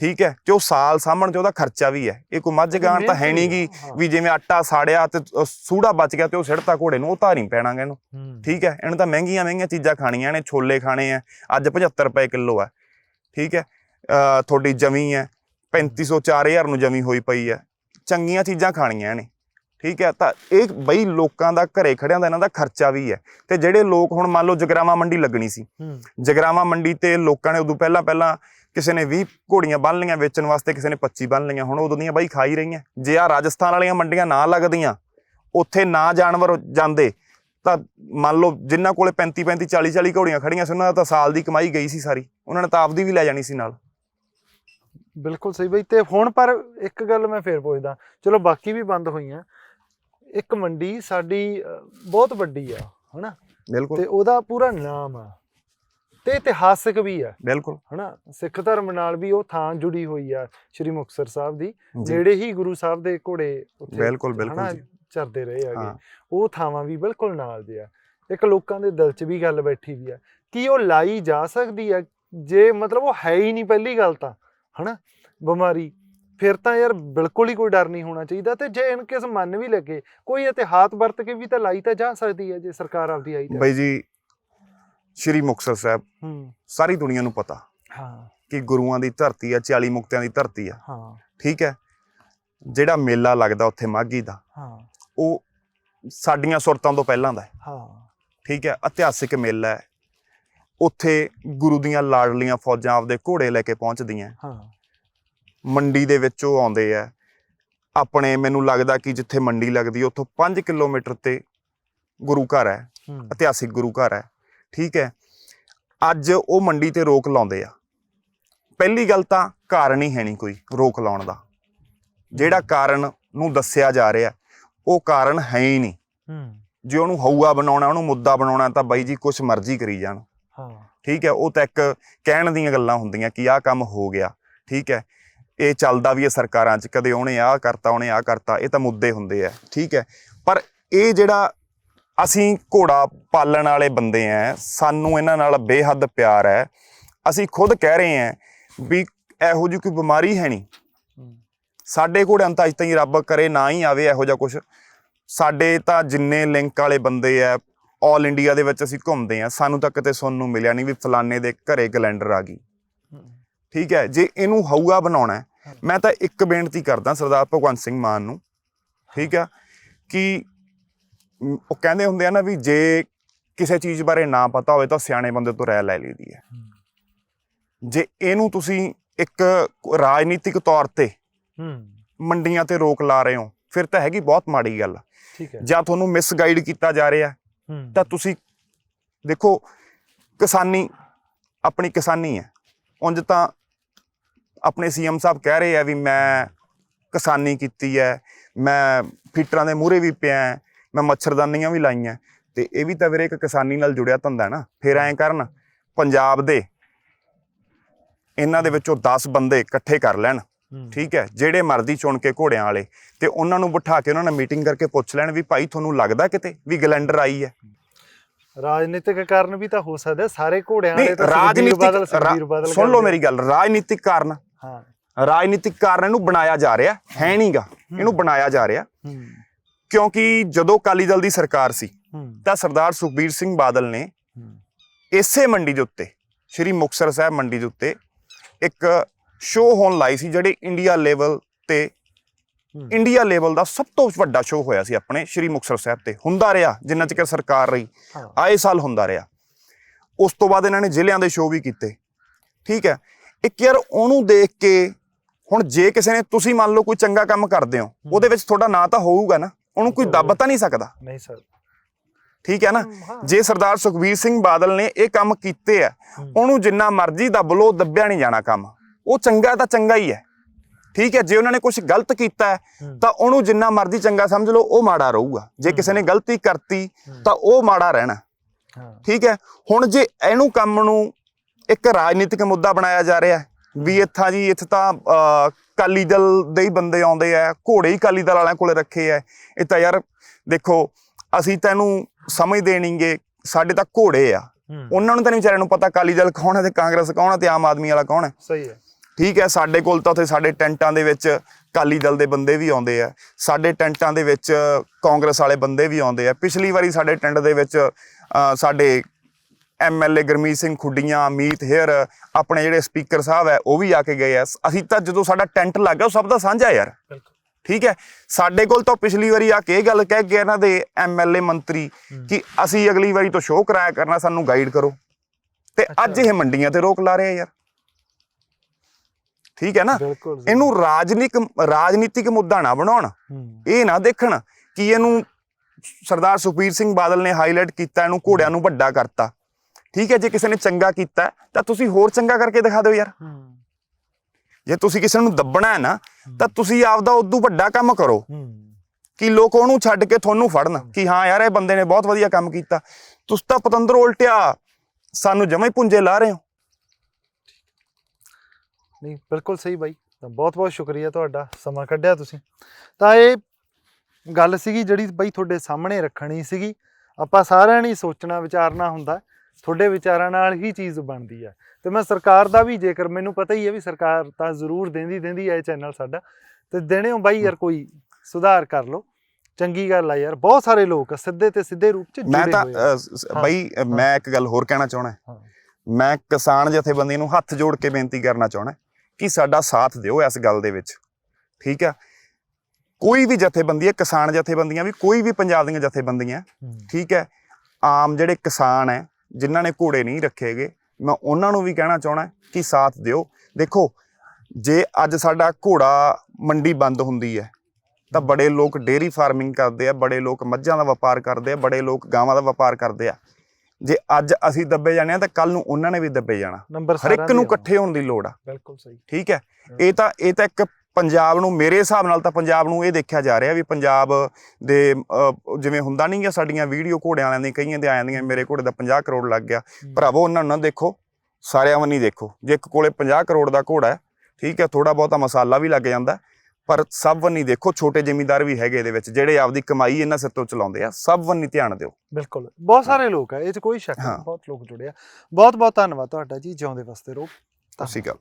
ਠੀਕ ਹੈ ਤੇ ਉਹ ਸਾਲ ਸਾਂਭਣ ਤੇ ਉਹਦਾ ਖਰਚਾ ਵੀ ਹੈ। ਇਹ ਕੋਈ ਮੱਝ ਗਾਂ ਤਾਂ ਹੈ ਨਹੀਂਗੀ। ਵੀ ਜਿਵੇਂ ਆਟਾ ਸਾੜਿਆ ਤੇ ਸੂੜਾ ਬਚ ਗਿਆ ਤੇ ਉਹ ਸਿੜਤਾ ਘੋੜੇ ਨੂੰ ਉਹ ਧਾਰੀ ਪੈਣਾਗਾ ਇਹਨੂੰ। ਠੀਕ ਹੈ ਇਹਨੂੰ ਤਾਂ ਮਹਿੰਗੀਆਂ ਮਹਿੰਗੀਆਂ ਚੀਜ਼ਾਂ ਖਾਣੀਆਂ ਨੇ ਛੋਲੇ ਖਾਣੇ ਆ ਅੱਜ 75 ਰੁਪਏ ਕਿਲੋ ਹੈ ਠੀਕ ਹੈ ਤੁਹਾਡੀ ਜਮੀ ਹੈ 3500 4000 ਨੂੰ ਜਮੀ ਹੋਈ ਪਈ ਹੈ। ਚੰਗੀਆਂ ਚੀਜ਼ਾਂ ਖਾਣੀਆਂ ਨੇ ਠੀਕ ਹੈ? ਤਾਂ ਇਹ ਬਈ ਲੋਕਾਂ ਦਾ ਘਰੇ ਖੜਿਆਂ ਦਾ ਇਹਨਾਂ ਦਾ ਖਰਚਾ ਵੀ ਹੈ। ਤੇ ਜਿਹੜੇ ਲੋਕ ਹੁਣ ਮੰਨ ਲਓ ਜਗਰਾਵਾਂ ਮੰਡੀ ਲੱਗਣੀ ਸੀ। ਜਗਰਾਵਾਂ ਮੰਡੀ ਤੇ ਲੋਕਾਂ ਨੇ ਉਦੋਂ ਪਹਿਲਾਂ ਪਹਿਲਾਂ ਕਿਸੇ ਨੇ 20 ਘੋੜੀਆਂ ਬੰਨ ਲਈਆਂ ਵੇਚਣ ਵਾਸਤੇ ਕਿਸੇ ਨੇ 25 ਬੰਨ ਲਈਆਂ। ਹੁਣ ਉਦੋਂ ਦੀਆਂ ਬਾਈ ਖਾਈ ਰਹੀਆਂ। ਜੇ ਆ ਰਾਜਸਥਾਨ ਵਾਲੀਆਂ ਮੰਡੀਆਂ ਨਾ ਲੱਗਦੀਆਂ ਉੱਥੇ ਨਾ ਜਾਨਵਰ ਜਾਂਦੇ ਤਾਂ ਮੰਨ ਲਓ ਜਿਨ੍ਹਾਂ ਕੋਲੇ 35 35 40 40 ਘੋੜੀਆਂ ਖੜੀਆਂ ਸੀ ਉਹਨਾਂ ਦਾ ਤਾਂ ਸਾਲ ਦੀ ਕਮਾਈ ਗਈ ਸੀ ਸਾਰੀ। ਉਹਨਾਂ ਨੇ ਤਾਂ ਆਪਦੀ ਵੀ ਲੈ ਜਾਣੀ ਸੀ ਨਾਲ। ਬਿਲਕੁਲ ਸਹੀ ਬਈ। ਤੇ ਹੁਣ ਪਰ ਇੱਕ ਗੱਲ ਮੈਂ ਫੇਰ ਪੁੱਛਦਾ। ਚਲੋ ਬਾਕੀ ਵੀ ਬੰਦ ਹੋਈਆਂ। ਇੱਕ ਮੰਡੀ ਸਾਡੀ ਬਹੁਤ ਵੱਡੀ ਆ ਹਨਾ? ਬਿਲਕੁਲ। ਤੇ ਉਹਦਾ ਪੂਰਾ ਨਾਮ ਆ। ਤੇ ਇਤਿਹਾਸਕ ਵੀ ਆ। ਬਿਲਕੁਲ। ਹਨਾ? ਸਿੱਖ ਧਰਮ ਨਾਲ ਵੀ ਉਹ ਥਾਂ ਜੁੜੀ ਹੋਈ ਆ ਸ਼੍ਰੀ ਮੁਕਤਸਰ ਸਾਹਿਬ ਦੀ। ਜਿਹੜੇ ਹੀ ਗੁਰੂ ਸਾਹਿਬ ਦੇ ਘੋੜੇ ਉੱਥੇ ਬਿਲਕੁਲ ਬਿਲਕੁਲ ਜੀ। ਚਰਦੇ ਰਹੇ ਹੈਗੇ। ਉਹ ਥਾਵਾਂ ਵੀ ਬਿਲਕੁਲ ਨਾਲ ਦੇ ਆ। ਇੱਕ ਲੋਕਾਂ ਦੇ ਦਿਲ 'ਚ ਵੀ ਗੱਲ ਬੈਠੀ ਵੀ ਆ। ਕੀ ਉਹ ਲਾਈ ਜਾ ਸਕਦੀ ਆ? ਜੇ ਮਤਲਬ ਉਹ ਹੈ ਹੀ ਨਹੀਂ ਪਹਿਲੀ ਗੱਲ ਤਾਂ ਹਨਾ? ਬਿਮਾਰੀ ਫਿਰ ਤਾਂ ਯਾਰ ਬਿਲਕੁਲ ਹੀ ਕੋਈ ਡਰ ਨਹੀਂ ਹੋਣਾ ਚਾਹੀਦਾ ਤੇ ਜੇ ਇਨ ਕੇਸ ਮੰਨ ਵੀ ਲੱਗੇ ਕੋਈ ਇਤਿਹਾਤ ਵਰਤ ਕੇ ਵੀ ਤਾਂ ਲਾਈ ਤਾਂ ਜਾ ਸਕਦੀ ਹੈ ਜੇ ਸਰਕਾਰ ਆਪਦੀ ਆਈ ਤਾਂ। ਬਈ ਜੀ ਸ਼੍ਰੀ ਮੁਕਤਸਰ ਸਾਹਿਬ ਹੂੰ। ਸਾਰੀ ਦੁਨੀਆ ਨੂੰ ਪਤਾ ਹਾਂ। ਕਿ ਗੁਰੂਆਂ ਦੀ ਧਰਤੀ ਆ 40 ਮੁਕਤਿਆਂ ਦੀ ਧਰਤੀ ਆ। ਹਾਂ। ਠੀਕ ਹੈ? ਜਿਹੜਾ ਮੇਲਾ ਲੱਗਦਾ ਉੱਥੇ ਮਾਘੀ ਦਾ ਹਾਂ। ਉਹ ਸਾਡੀਆਂ ਸੁਰਤਾਂ ਤੋਂ ਪਹਿਲਾਂ ਦਾ ਹੈ। ਹਾਂ। ਠੀਕ ਹੈ? ਇਤਿਹਾਸਿਕ ਮੇਲਾ ਹੈ। ਉੱਥੇ ਗੁਰੂ ਦੀਆਂ ਲਾਡਲੀਆਂ ਫੌਜਾਂ ਆਪਦੇ ਘੋੜੇ ਲੈ ਕੇ ਪਹੁੰਚਦੀਆਂ ਹਾਂ। ਮੰਡੀ ਦੇ ਵਿੱਚ ਉਹ ਆਉਂਦੇ ਆ। ਆਪਣੇ ਮੈਨੂੰ ਲੱਗਦਾ ਕਿ ਜਿੱਥੇ ਮੰਡੀ ਲੱਗਦੀ ਉੱਥੋਂ 5 ਕਿਲੋਮੀਟਰ ਤੇ ਗੁਰੂ ਘਰ ਹੈ। ਇਤਿਹਾਸਿਕ ਗੁਰੂ ਘਰ ਹੈ ਠੀਕ ਹੈ। ਅੱਜ ਉਹ ਮੰਡੀ ਤੇ ਰੋਕ ਲਾਉਂਦੇ ਆ। ਪਹਿਲੀ ਗੱਲ ਤਾਂ ਕਾਰਨ ਹੀ ਹੈ ਨਹੀਂ ਕੋਈ ਰੋਕ ਲਾਉਣ ਦਾ। ਜਿਹੜਾ ਕਾਰਨ ਨੂੰ ਦੱਸਿਆ ਜਾ ਰਿਹਾ ਉਹ ਕਾਰਨ ਹੈ ਹੀ ਨਹੀਂ। ਜੇ ਉਹਨੂੰ ਹਊਆ ਬਣਾਉਣਾ ਉਹਨੂੰ ਮੁੱਦਾ ਬਣਾਉਣਾ ਤਾਂ ਬਾਈ ਜੀ ਕੁਛ ਮਰਜ਼ੀ ਕਰੀ ਜਾਣ। ਹਾਂ। ਠੀਕ ਹੈ। ਉਹ ਤਾਂ ਇੱਕ ਕਹਿਣ ਦੀਆਂ ਗੱਲਾਂ ਹੁੰਦੀਆਂ ਕਿ ਆਹ ਕੰਮ ਹੋ ਗਿਆ। ਠੀਕ ਹੈ। ਇਹ ਚੱਲਦਾ ਵੀ ਹੈ ਸਰਕਾਰਾਂ 'ਚ ਕਦੇ ਉਹਨੇ ਆਹ ਕਰਤਾ ਉਹਨੇ ਆਹ ਕਰਤਾ ਇਹ ਤਾਂ ਮੁੱਦੇ ਹੁੰਦੇ ਆ ਠੀਕ ਹੈ। ਪਰ ਇਹ ਜਿਹੜਾ ਅਸੀਂ ਘੋੜਾ ਪਾਲਣ ਵਾਲੇ ਬੰਦੇ ਆ ਸਾਨੂੰ ਇਹਨਾਂ ਨਾਲ ਬੇਹੱਦ ਪਿਆਰ ਹੈ। ਅਸੀਂ ਖੁਦ ਕਹਿ ਰਹੇ ਹਾਂ ਵੀ ਇਹੋ ਜਿਹੀ ਕੋਈ ਬਿਮਾਰੀ ਹੈ ਨਹੀਂ। ਸਾਡੇ ਘੋੜਿਆਂ ਤਾਂ ਅੱਜ ਤਾਈਂ ਰੱਬ ਕਰੇ ਨਾ ਹੀ ਆਵੇ ਇਹੋ ਜਿਹਾ ਕੁਝ ਸਾਡੇ ਤਾਂ ਜਿੰਨੇ ਲਿੰਕ ਵਾਲੇ ਬੰਦੇ ਆ 올 ਇੰਡੀਆ ਦੇ ਵਿੱਚ ਅਸੀਂ ਘੁੰਮਦੇ ਆ ਸਾਨੂੰ ਤਾਂ ਕਿਤੇ ਸੁਣਨ ਨੂੰ ਮਿਲਿਆ ਨਹੀਂ ਵੀ ਫਲਾਣੇ ਦੇ ਘਰੇ ਕੈਲੰਡਰ ਆ ਗਈ। ਠੀਕ ਹੈ ਜੇ ਇਹਨੂੰ ਹਊਆ ਬਣਾਉਣਾ ਮੈਂ ਤਾਂ ਇੱਕ ਬੇਨਤੀ ਕਰਦਾ ਸਰਦਾਰ ਭਗਵੰਤ ਸਿੰਘ ਮਾਨ ਨੂੰ ਠੀਕ ਆ ਕਿ ਉਹ ਕਹਿੰਦੇ ਹੁੰਦੇ ਆ ਨਾ ਵੀ ਜੇ ਕਿਸੇ ਚੀਜ਼ ਬਾਰੇ ਨਾ ਪਤਾ ਹੋਵੇ ਤਾਂ ਸਿਆਣੇ ਬੰਦੇ ਤੋਂ ਰਾਇ ਲੈ ਲਈਦੀ ਹੈ। ਜੇ ਇਹਨੂੰ ਤੁਸੀਂ ਇੱਕ ਰਾਜਨੀਤਿਕ ਤੌਰ ਤੇ ਹੂੰ। ਮੰਡੀਆਂ ਤੇ ਰੋਕ ਲਾ ਰਹੇ ਹੋ ਫਿਰ ਤਾਂ ਹੈਗੀ ਬਹੁਤ ਮਾੜੀ ਗੱਲ। ਠੀਕ ਹੈ। ਜਾਂ ਤੁਹਾਨੂੰ ਮਿਸਗਾਈਡ ਕੀਤਾ ਜਾ ਰਿਹਾ। ਤਾਂ ਤੁਸੀਂ ਦੇਖੋ ਕਿਸਾਨੀ ਆਪਣੀ ਕਿਸਾਨੀ ਹੈ। ਉਂਝ ਤਾਂ ਆਪਣੇ ਸੀਐਮ ਸਾਹਿਬ ਕਹਿ ਰਹੇ ਆ ਵੀ ਮੈਂ ਕਿਸਾਨੀ ਕੀਤੀ ਹੈ ਮੈਂ ਫੀਟਰਾਂ ਦੇ ਮੂਹਰੇ ਵੀ ਪਿਆ ਮੈਂ ਮੱਛਰਦਾਨੀਆਂ ਵੀ ਲਾਈਆਂ ਤੇ ਇਹ ਵੀ ਤਾਂ ਵੀਰੇ ਇੱਕ ਕਿਸਾਨੀ ਨਾਲ ਜੁੜਿਆ ਧੰਦਾ ਹੈ ਨਾ ਫਿਰ ਐਂ ਕਰਨ ਪੰਜਾਬ ਦੇ ਇਹਨਾਂ ਦੇ ਵਿੱਚੋਂ 10 ਬੰਦੇ ਇਕੱਠੇ ਕਰ ਲੈਣ ਠੀਕ ਹੈ ਜਿਹੜੇ ਮਰਜ਼ੀ ਚੁਣ ਕੇ ਘੋੜਿਆਂ ਵਾਲੇ ਤੇ ਉਹਨਾਂ ਨੂੰ ਬਿਠਾ ਕੇ ਉਹਨਾਂ ਨਾਲ ਮੀਟਿੰਗ ਕਰਕੇ ਪੁੱਛ ਲੈਣ ਵੀ ਭਾਈ ਤੁਹਾਨੂੰ ਲੱਗਦਾ ਕਿਤੇ ਵੀ ਗਲੈਂਡਰ ਆਈ ਹੈ ਰਾਜਨੀਤਿਕ ਕਾਰਨ ਵੀ ਤਾਂ ਹੋ ਸਕਦਾ। ਸਾਰੇ ਘੋੜਿਆਂ ਵਾਲੇ ਤਾਂ ਰਾਜਨੀਤਿਕ ਸੁਣ ਲਓ ਮੇਰੀ ਗੱਲ ਰਾਜਨੀਤਿਕ ਕਾਰਨ ਹਾਂ। ਰਾਜਨੀਤਿਕ ਕਾਰਨ ਇਹਨੂੰ ਬਣਾਇਆ ਜਾ ਰਿਹਾ ਹੈ ਨਹੀਂਗਾ। ਇਹਨੂੰ ਬਣਾਇਆ ਜਾ ਰਿਹਾ। ਕਿਉਂਕਿ ਜਦੋਂ ਕਾਲੀ ਦਲ ਦੀ ਸਰਕਾਰ ਸੀ ਤਾਂ ਸਰਦਾਰ ਸੁਖਬੀਰ ਸਿੰਘ ਬਾਦਲ ਨੇ ਇਸੇ ਮੰਡੀ ਦੇ ਉੱਤੇ ਸ਼੍ਰੀ ਮੁਕਤਸਰ ਸਾਹਿਬ ਮੰਡੀ ਦੇ ਉੱਤੇ ਇੱਕ ਸ਼ੋਅ ਹੋਣ ਲਾਈ ਸੀ ਜਿਹੜੀ ਇੰਡੀਆ ਲੈਵਲ ਤੇ। ਇੰਡੀਆ ਲੈਵਲ ਦਾ ਸਭ ਤੋਂ ਵੱਡਾ ਸ਼ੋਅ ਹੋਇਆ ਸੀ ਆਪਣੇ ਸ਼੍ਰੀ ਮੁਕਤਸਰ ਸਾਹਿਬ ਤੇ। ਹੁੰਦਾ ਰਿਹਾ ਜਿੰਨਾ ਚਿਰ ਸਰਕਾਰ ਰਹੀ। ਆਏ ਸਾਲ ਹੁੰਦਾ ਰਿਹਾ। ਉਸ ਤੋਂ ਬਾਅਦ ਇਹਨਾਂ ਨੇ ਜ਼ਿਲ੍ਹਿਆਂ ਦੇ ਸ਼ੋਅ ਵੀ ਕੀਤੇ। ਠੀਕ ਹੈ। ਇੱਕ ਯਾਰ ਉਹਨੂੰ ਦੇਖ ਕੇ ਹੁਣ ਜੇ ਕਿਸੇ ਨੇ ਤੁਸੀਂ ਮੰਨ ਲਓ ਕੋਈ ਚੰਗਾ ਕੰਮ ਕਰਦੇ ਹੋ ਉਹਦੇ ਵਿੱਚ ਤੁਹਾਡਾ ਨਾਂ ਤਾਂ ਹੋਊਗਾ ਨਾ ਉਹਨੂੰ ਕੋਈ ਦੱਬ ਤਾਂ ਨਹੀਂ ਸਕਦਾ। ਨਹੀਂ ਸਰ। ਠੀਕ ਹੈ ਨਾ। ਜੇ ਸਰਦਾਰ ਸੁਖਬੀਰ ਸਿੰਘ ਬਾਦਲ ਨੇ ਇਹ ਕੰਮ ਕੀਤੇ ਆ। ਉਹਨੂੰ ਜਿੰਨਾ ਮਰਜ਼ੀ ਦੱਬ ਲੋ ਦੱਬਿਆ ਨਹੀਂ ਜਾਣਾ ਕੰਮ। ਉਹ ਚੰਗਾ ਤਾਂ ਚੰਗਾ ਹੀ ਹੈ। ਠੀਕ ਹੈ ਜੇ ਉਹਨਾਂ ਨੇ ਕੁਝ ਗਲਤ ਕੀਤਾ। ਤਾਂ ਉਹਨੂੰ ਜਿੰਨਾ ਮਰਜ਼ੀ ਚੰਗਾ ਸਮਝ ਲਓ ਉਹ ਮਾੜਾ ਰਹੂਗਾ। ਜੇ ਕਿਸੇ ਨੇ ਗਲਤੀ ਕਰਤੀ ਤਾਂ ਉਹ ਮਾੜਾ ਰਹਿਣਾ। ਠੀਕ ਹੈ ਹੁਣ ਜੇ ਇਹਨੂੰ ਕੰਮ ਨੂੰ ਇੱਕ ਰਾਜਨੀਤਿਕ ਮੁੱਦਾ ਬਣਾਇਆ ਜਾ ਰਿਹਾ ਹੈ ਵੀ ਇੱਥਾ ਜੀ ਇੱਥੇ ਤਾਂ ਕਾਲੀ ਦਲ ਦੇ ਹੀ ਬੰਦੇ ਆਉਂਦੇ ਆ ਘੋੜੇ ਹੀ ਕਾਲੀ ਦਲ ਵਾਲਿਆਂ ਕੋਲੇ ਰੱਖੇ ਆ। ਇਹ ਤਾਂ ਯਾਰ ਦੇਖੋ ਅਸੀਂ ਤਾਂ ਇਹਨੂੰ ਸਮਝਦੇ ਨਹੀਂਗੇ ਸਾਡੇ ਤਾਂ ਘੋੜੇ ਆ। ਉਹਨਾਂ ਨੂੰ ਤਾਂ ਨਹੀਂ ਵਿਚਾਰਿਆਂ ਨੂੰ ਪਤਾ ਕਾਲੀ ਦਲ ਕੌਣ ਹੈ ਤੇ ਕਾਂਗਰਸ ਕੌਣ ਹੈ ਤੇ ਆਮ ਆਦਮੀ ਵਾਲਾ ਕੌਣ ਹੈ। ਸਹੀ ਹੈ। ਠੀਕ ਹੈ ਸਾਡੇ ਕੋਲ ਤਾਂ ਉੱਥੇ ਸਾਡੇ ਟੈਂਟਾਂ ਦੇ ਵਿੱਚ ਕਾਲੀ ਦਲ ਦੇ ਬੰਦੇ ਵੀ ਆਉਂਦੇ ਆ। ਸਾਡੇ ਟੈਂਟਾਂ ਦੇ ਵਿੱਚ ਕਾਂਗਰਸ ਵਾਲੇ ਬੰਦੇ ਵੀ ਆਉਂਦੇ ਆ। ਪਿਛਲੀ ਵਾਰੀ ਸਾਡੇ ਟੈਂਟ ਦੇ ਵਿੱਚ ਸਾਡੇ ਐਮਐਲਏ ਗਰਮੀਤ ਸਿੰਘ ਖੁੱਡੀਆਂ ਮੀਤ ਹੇਅਰ ਆਪਣੇ ਜਿਹੜੇ ਸਪੀਕਰ ਸਾਹਿਬ ਹੈ ਉਹ ਵੀ ਆ ਕੇ ਗਏ ਆ। ਅਸੀਂ ਤਾਂ ਜਦੋਂ ਸਾਡਾ ਟੈਂਟ ਲੱਗ ਗਿਆ ਉਹ ਸਭ ਦਾ ਸਾਂਝਾ ਯਾਰ। ਠੀਕ ਹੈ? ਸਾਡੇ ਕੋਲ ਤਾਂ ਪਿਛਲੀ ਵਾਰੀ ਆ ਕੇ ਇਹ ਗੱਲ ਕਹਿ ਕੇ ਇਹਨਾਂ ਦੇ ਐਮਐਲਏ ਮੰਤਰੀ ਕਿ ਅਸੀਂ ਅਗਲੀ ਵਾਰੀ ਤੋਂ ਸ਼ੋਅ ਕਰਾਇਆ ਕਰਨਾ ਸਾਨੂੰ ਗਾਈਡ ਕਰੋ। ਤੇ ਅੱਜ ਇਹ ਮੰਡੀਆਂ ਤੇ ਰੋਕ ਲਾ ਰਹੇ ਆ ਯਾਰ। ਠੀਕ ਹੈ ਨਾ? ਇਹਨੂੰ ਰਾਜਨੀਤਿਕ ਰਾਜਨੀਤਿਕ ਮੁੱਦਾ ਨਾ ਬਣਾਉਣ। ਇਹ ਨਾ ਦੇਖਣ ਕਿ ਇਹਨੂੰ ਸਰਦਾਰ ਸੁਖਬੀਰ ਸਿੰਘ ਬਾਦਲ ਨੇ ਹਾਈਲਾਈਟ ਕੀਤਾ ਇਹਨੂੰ ਘੋੜਿਆਂ ਨੂੰ ਵੱਡਾ ਕਰਤਾ। ਠੀਕ ਹੈ ਜੇ ਕਿਸੇ ਨੇ ਚੰਗਾ ਕੀਤਾ ਤਾਂ ਤੁਸੀਂ ਹੋਰ ਚੰਗਾ ਕਰਕੇ ਦਿਖਾ ਦਿਓ ਯਾਰ। ਜੇ ਤੁਸੀਂ ਕਿਸੇ ਨੂੰ ਦੱਬਣਾ ਹੈ ਨਾ ਤਾਂ ਤੁਸੀਂ ਆਪਦਾ ਉਦੋਂ ਵੱਡਾ ਕੰਮ ਕਰੋ। ਕਿ ਲੋਕ ਉਹਨੂੰ ਛੱਡ ਕੇ ਤੁਹਾਨੂੰ ਫੜਨ ਕਿ ਹਾਂ ਯਾਰ ਇਹ ਬੰਦੇ ਨੇ ਬਹੁਤ ਵਧੀਆ ਕੰਮ ਕੀਤਾ। ਤੁਸੀਂ ਤਾਂ ਪਤੰਦਰ ਉਲਟਿਆ ਸਾਨੂੰ ਜਮਾ ਪੁੰਜੇ ਲਾ ਰਹੇ ਹੋ। ਨਹੀਂ ਬਿਲਕੁਲ ਸਹੀ ਬਾਈ। ਤਾਂ ਬਹੁਤ ਬਹੁਤ ਸ਼ੁਕਰੀਆ ਤੁਹਾਡਾ ਸਮਾਂ ਕੱਢਿਆ ਤੁਸੀਂ। ਤਾਂ ਇਹ ਗੱਲ ਸੀਗੀ ਜਿਹੜੀ ਬਾਈ ਤੁਹਾਡੇ ਸਾਹਮਣੇ ਰੱਖਣੀ ਸੀਗੀ। ਆਪਾਂ ਸਾਰਿਆਂ ਨੇ ਸੋਚਣਾ ਵਿਚਾਰਨਾ ਹੁੰਦਾ। ਤੁਹਾਡੇ ਵਿਚਾਰਾਂ ਨਾਲ ਹੀ ਚੀਜ਼ ਬਣਦੀ ਹੈ ਤੇ ਮੈਂ ਸਰਕਾਰ ਦਾ ਵੀ ਜੇਕਰ ਮੈਨੂੰ ਪਤਾ ਹੀ ਹੈ ਵੀ ਸਰਕਾਰ ਤਾਂ ਜ਼ਰੂਰ ਦਿੰਦੀ ਦਿੰਦੀ ਹੈ ਇਹ ਚੈਨਲ ਸਾਡਾ। ਤੇ ਦੇਣੇ ਹੋ ਬਾਈ ਯਾਰ ਕੋਈ ਸੁਧਾਰ ਕਰ ਲਓ। ਚੰਗੀ ਗੱਲ ਆ ਯਾਰ ਬਹੁਤ ਸਾਰੇ ਲੋਕ ਸਿੱਧੇ ਤੇ ਸਿੱਧੇ ਰੂਪ ਚ ਮੈਂ ਜੁੜੇ ਤਾਂ ਹੋਏ ਬਈ ਮੈਂ ਇੱਕ ਗੱਲ ਹੋਰ ਕਹਿਣਾ ਚਾਹਣਾ। ਮੈਂ ਕਿਸਾਨ ਜਥੇਬੰਦੀਆਂ ਨੂੰ ਹੱਥ ਜੋੜ ਕੇ ਬੇਨਤੀ ਕਰਨਾ ਚਾਹਣਾ ਕਿ ਸਾਡਾ ਸਾਥ ਦਿਓ ਇਸ ਗੱਲ ਦੇ ਵਿੱਚ। ਠੀਕ ਆ? ਕੋਈ ਵੀ ਜਥੇਬੰਦੀ ਹੈ ਕਿਸਾਨ ਜਥੇਬੰਦੀਆਂ ਵੀ ਕੋਈ ਵੀ ਪੰਜਾਬ ਦੀਆਂ ਜਥੇਬੰਦੀਆਂ ਠੀਕ ਹੈ ਆਮ ਜਿਹੜੇ ਕਿਸਾਨ ਹੈ ਜਿਨ੍ਹਾਂ ਨੇ ਘੋੜੇ ਨਹੀਂ ਰੱਖੇਗੇ ਮੈਂ ਉਹਨਾਂ ਨੂੰ ਵੀ ਕਹਿਣਾ ਚਾਹਣਾ ਕਿ ਸਾਥ ਦਿਓ। ਦੇਖੋ ਜੇ ਅੱਜ ਸਾਡਾ ਘੋੜਾ ਮੰਡੀ ਬੰਦ ਹੁੰਦੀ ਹੈ ਤਾਂ ਬੜੇ ਲੋਕ ਡੇਰੀ ਫਾਰਮਿੰਗ ਕਰਦੇ ਆ ਬੜੇ ਲੋਕ ਮੱਝਾਂ ਦਾ ਵਪਾਰ ਕਰਦੇ ਆ ਬੜੇ ਲੋਕ ਗਾਵਾਂ ਦਾ ਵਪਾਰ ਕਰਦੇ ਆ। ਜੇ ਅੱਜ ਅਸੀਂ ਦੱਬੇ ਜਾਣੇ ਆ ਤਾਂ ਕੱਲ ਨੂੰ ਉਹਨਾਂ ਨੇ ਵੀ ਦੱਬੇ ਜਾਣਾ। ਹਰ ਇੱਕ ਨੂੰ। ਇਕੱਠੇ ਹੋਣ ਦੀ ਲੋੜ ਆ। ਬਿਲਕੁਲ ਸਹੀ। ਠੀਕ ਹੈ। ਇਹ ਤਾਂ ਇਹ ਤਾਂ ਇੱਕ ਪੰਜਾਬ ਨੂੰ ਮੇਰੇ ਹਿਸਾਬ ਨਾਲ ਤਾਂ ਪੰਜਾਬ ਨੂੰ ਇਹ ਦੇਖਿਆ ਜਾ ਰਿਹਾ ਵੀ ਪੰਜਾਬ ਦੇ ਜਿਵੇਂ ਹੁੰਦਾ ਨਹੀਂ ਗਿਆ ਸਾਡੀਆਂ ਵੀਡੀਓ ਘੋੜਿਆਂ ਵਾਲਿਆਂ ਦੀ ਕਈਆਂ ਦੇ ਆ ਜਾਂਦੀਆਂ ਮੇਰੇ ਘੋੜੇ ਦਾ 50 ਕਰੋੜ ਲੱਗ ਗਿਆ। ਭਰਾਵੋ ਉਹਨਾਂ ਨੂੰ ਨਾ ਦੇਖੋ ਸਾਰਿਆਂ ਵੱਲ ਨਹੀਂ ਦੇਖੋ। ਜੇ ਇੱਕ ਕੋਲੇ 50 ਕਰੋੜ ਦਾ ਘੋੜਾ ਹੈ ਠੀਕ ਹੈ ਥੋੜਾ ਬਹੁਤਾ ਮਸਾਲਾ ਵੀ ਲੱਗ ਜਾਂਦਾ ਪਰ ਸਭ ਵੱਲ ਨਹੀਂ ਦੇਖੋ ਛੋਟੇ ਜ਼ਿਮੀਂਦਾਰ ਵੀ ਹੈਗੇ ਇਹਦੇ ਵਿੱਚ ਜਿਹੜੇ ਆਪਦੀ ਕਮਾਈ ਇਹਨਾਂ ਸਿਰ ਤੋਂ ਚਲਾਉਂਦੇ ਆ ਸਭ ਵੱਲ ਨਹੀਂ ਧਿਆਨ ਦਿਓ। ਬਿਲਕੁਲ ਬਹੁਤ ਸਾਰੇ ਲੋਕ ਆ ਇਹ 'ਚ ਕੋਈ ਸ਼ੱਕ। ਨਹੀਂ ਬਹੁਤ ਲੋਕ ਜੁੜੇ ਆ। ਬਹੁਤ ਬਹੁਤ ਧੰਨਵਾਦ ਤੁਹਾਡਾ ਜੀ ਜਿਉਂਦੇ ਵਸਦੇ ਰਹੋ ਸਤਿ ਸ਼੍ਰੀ ਅਕਾਲ।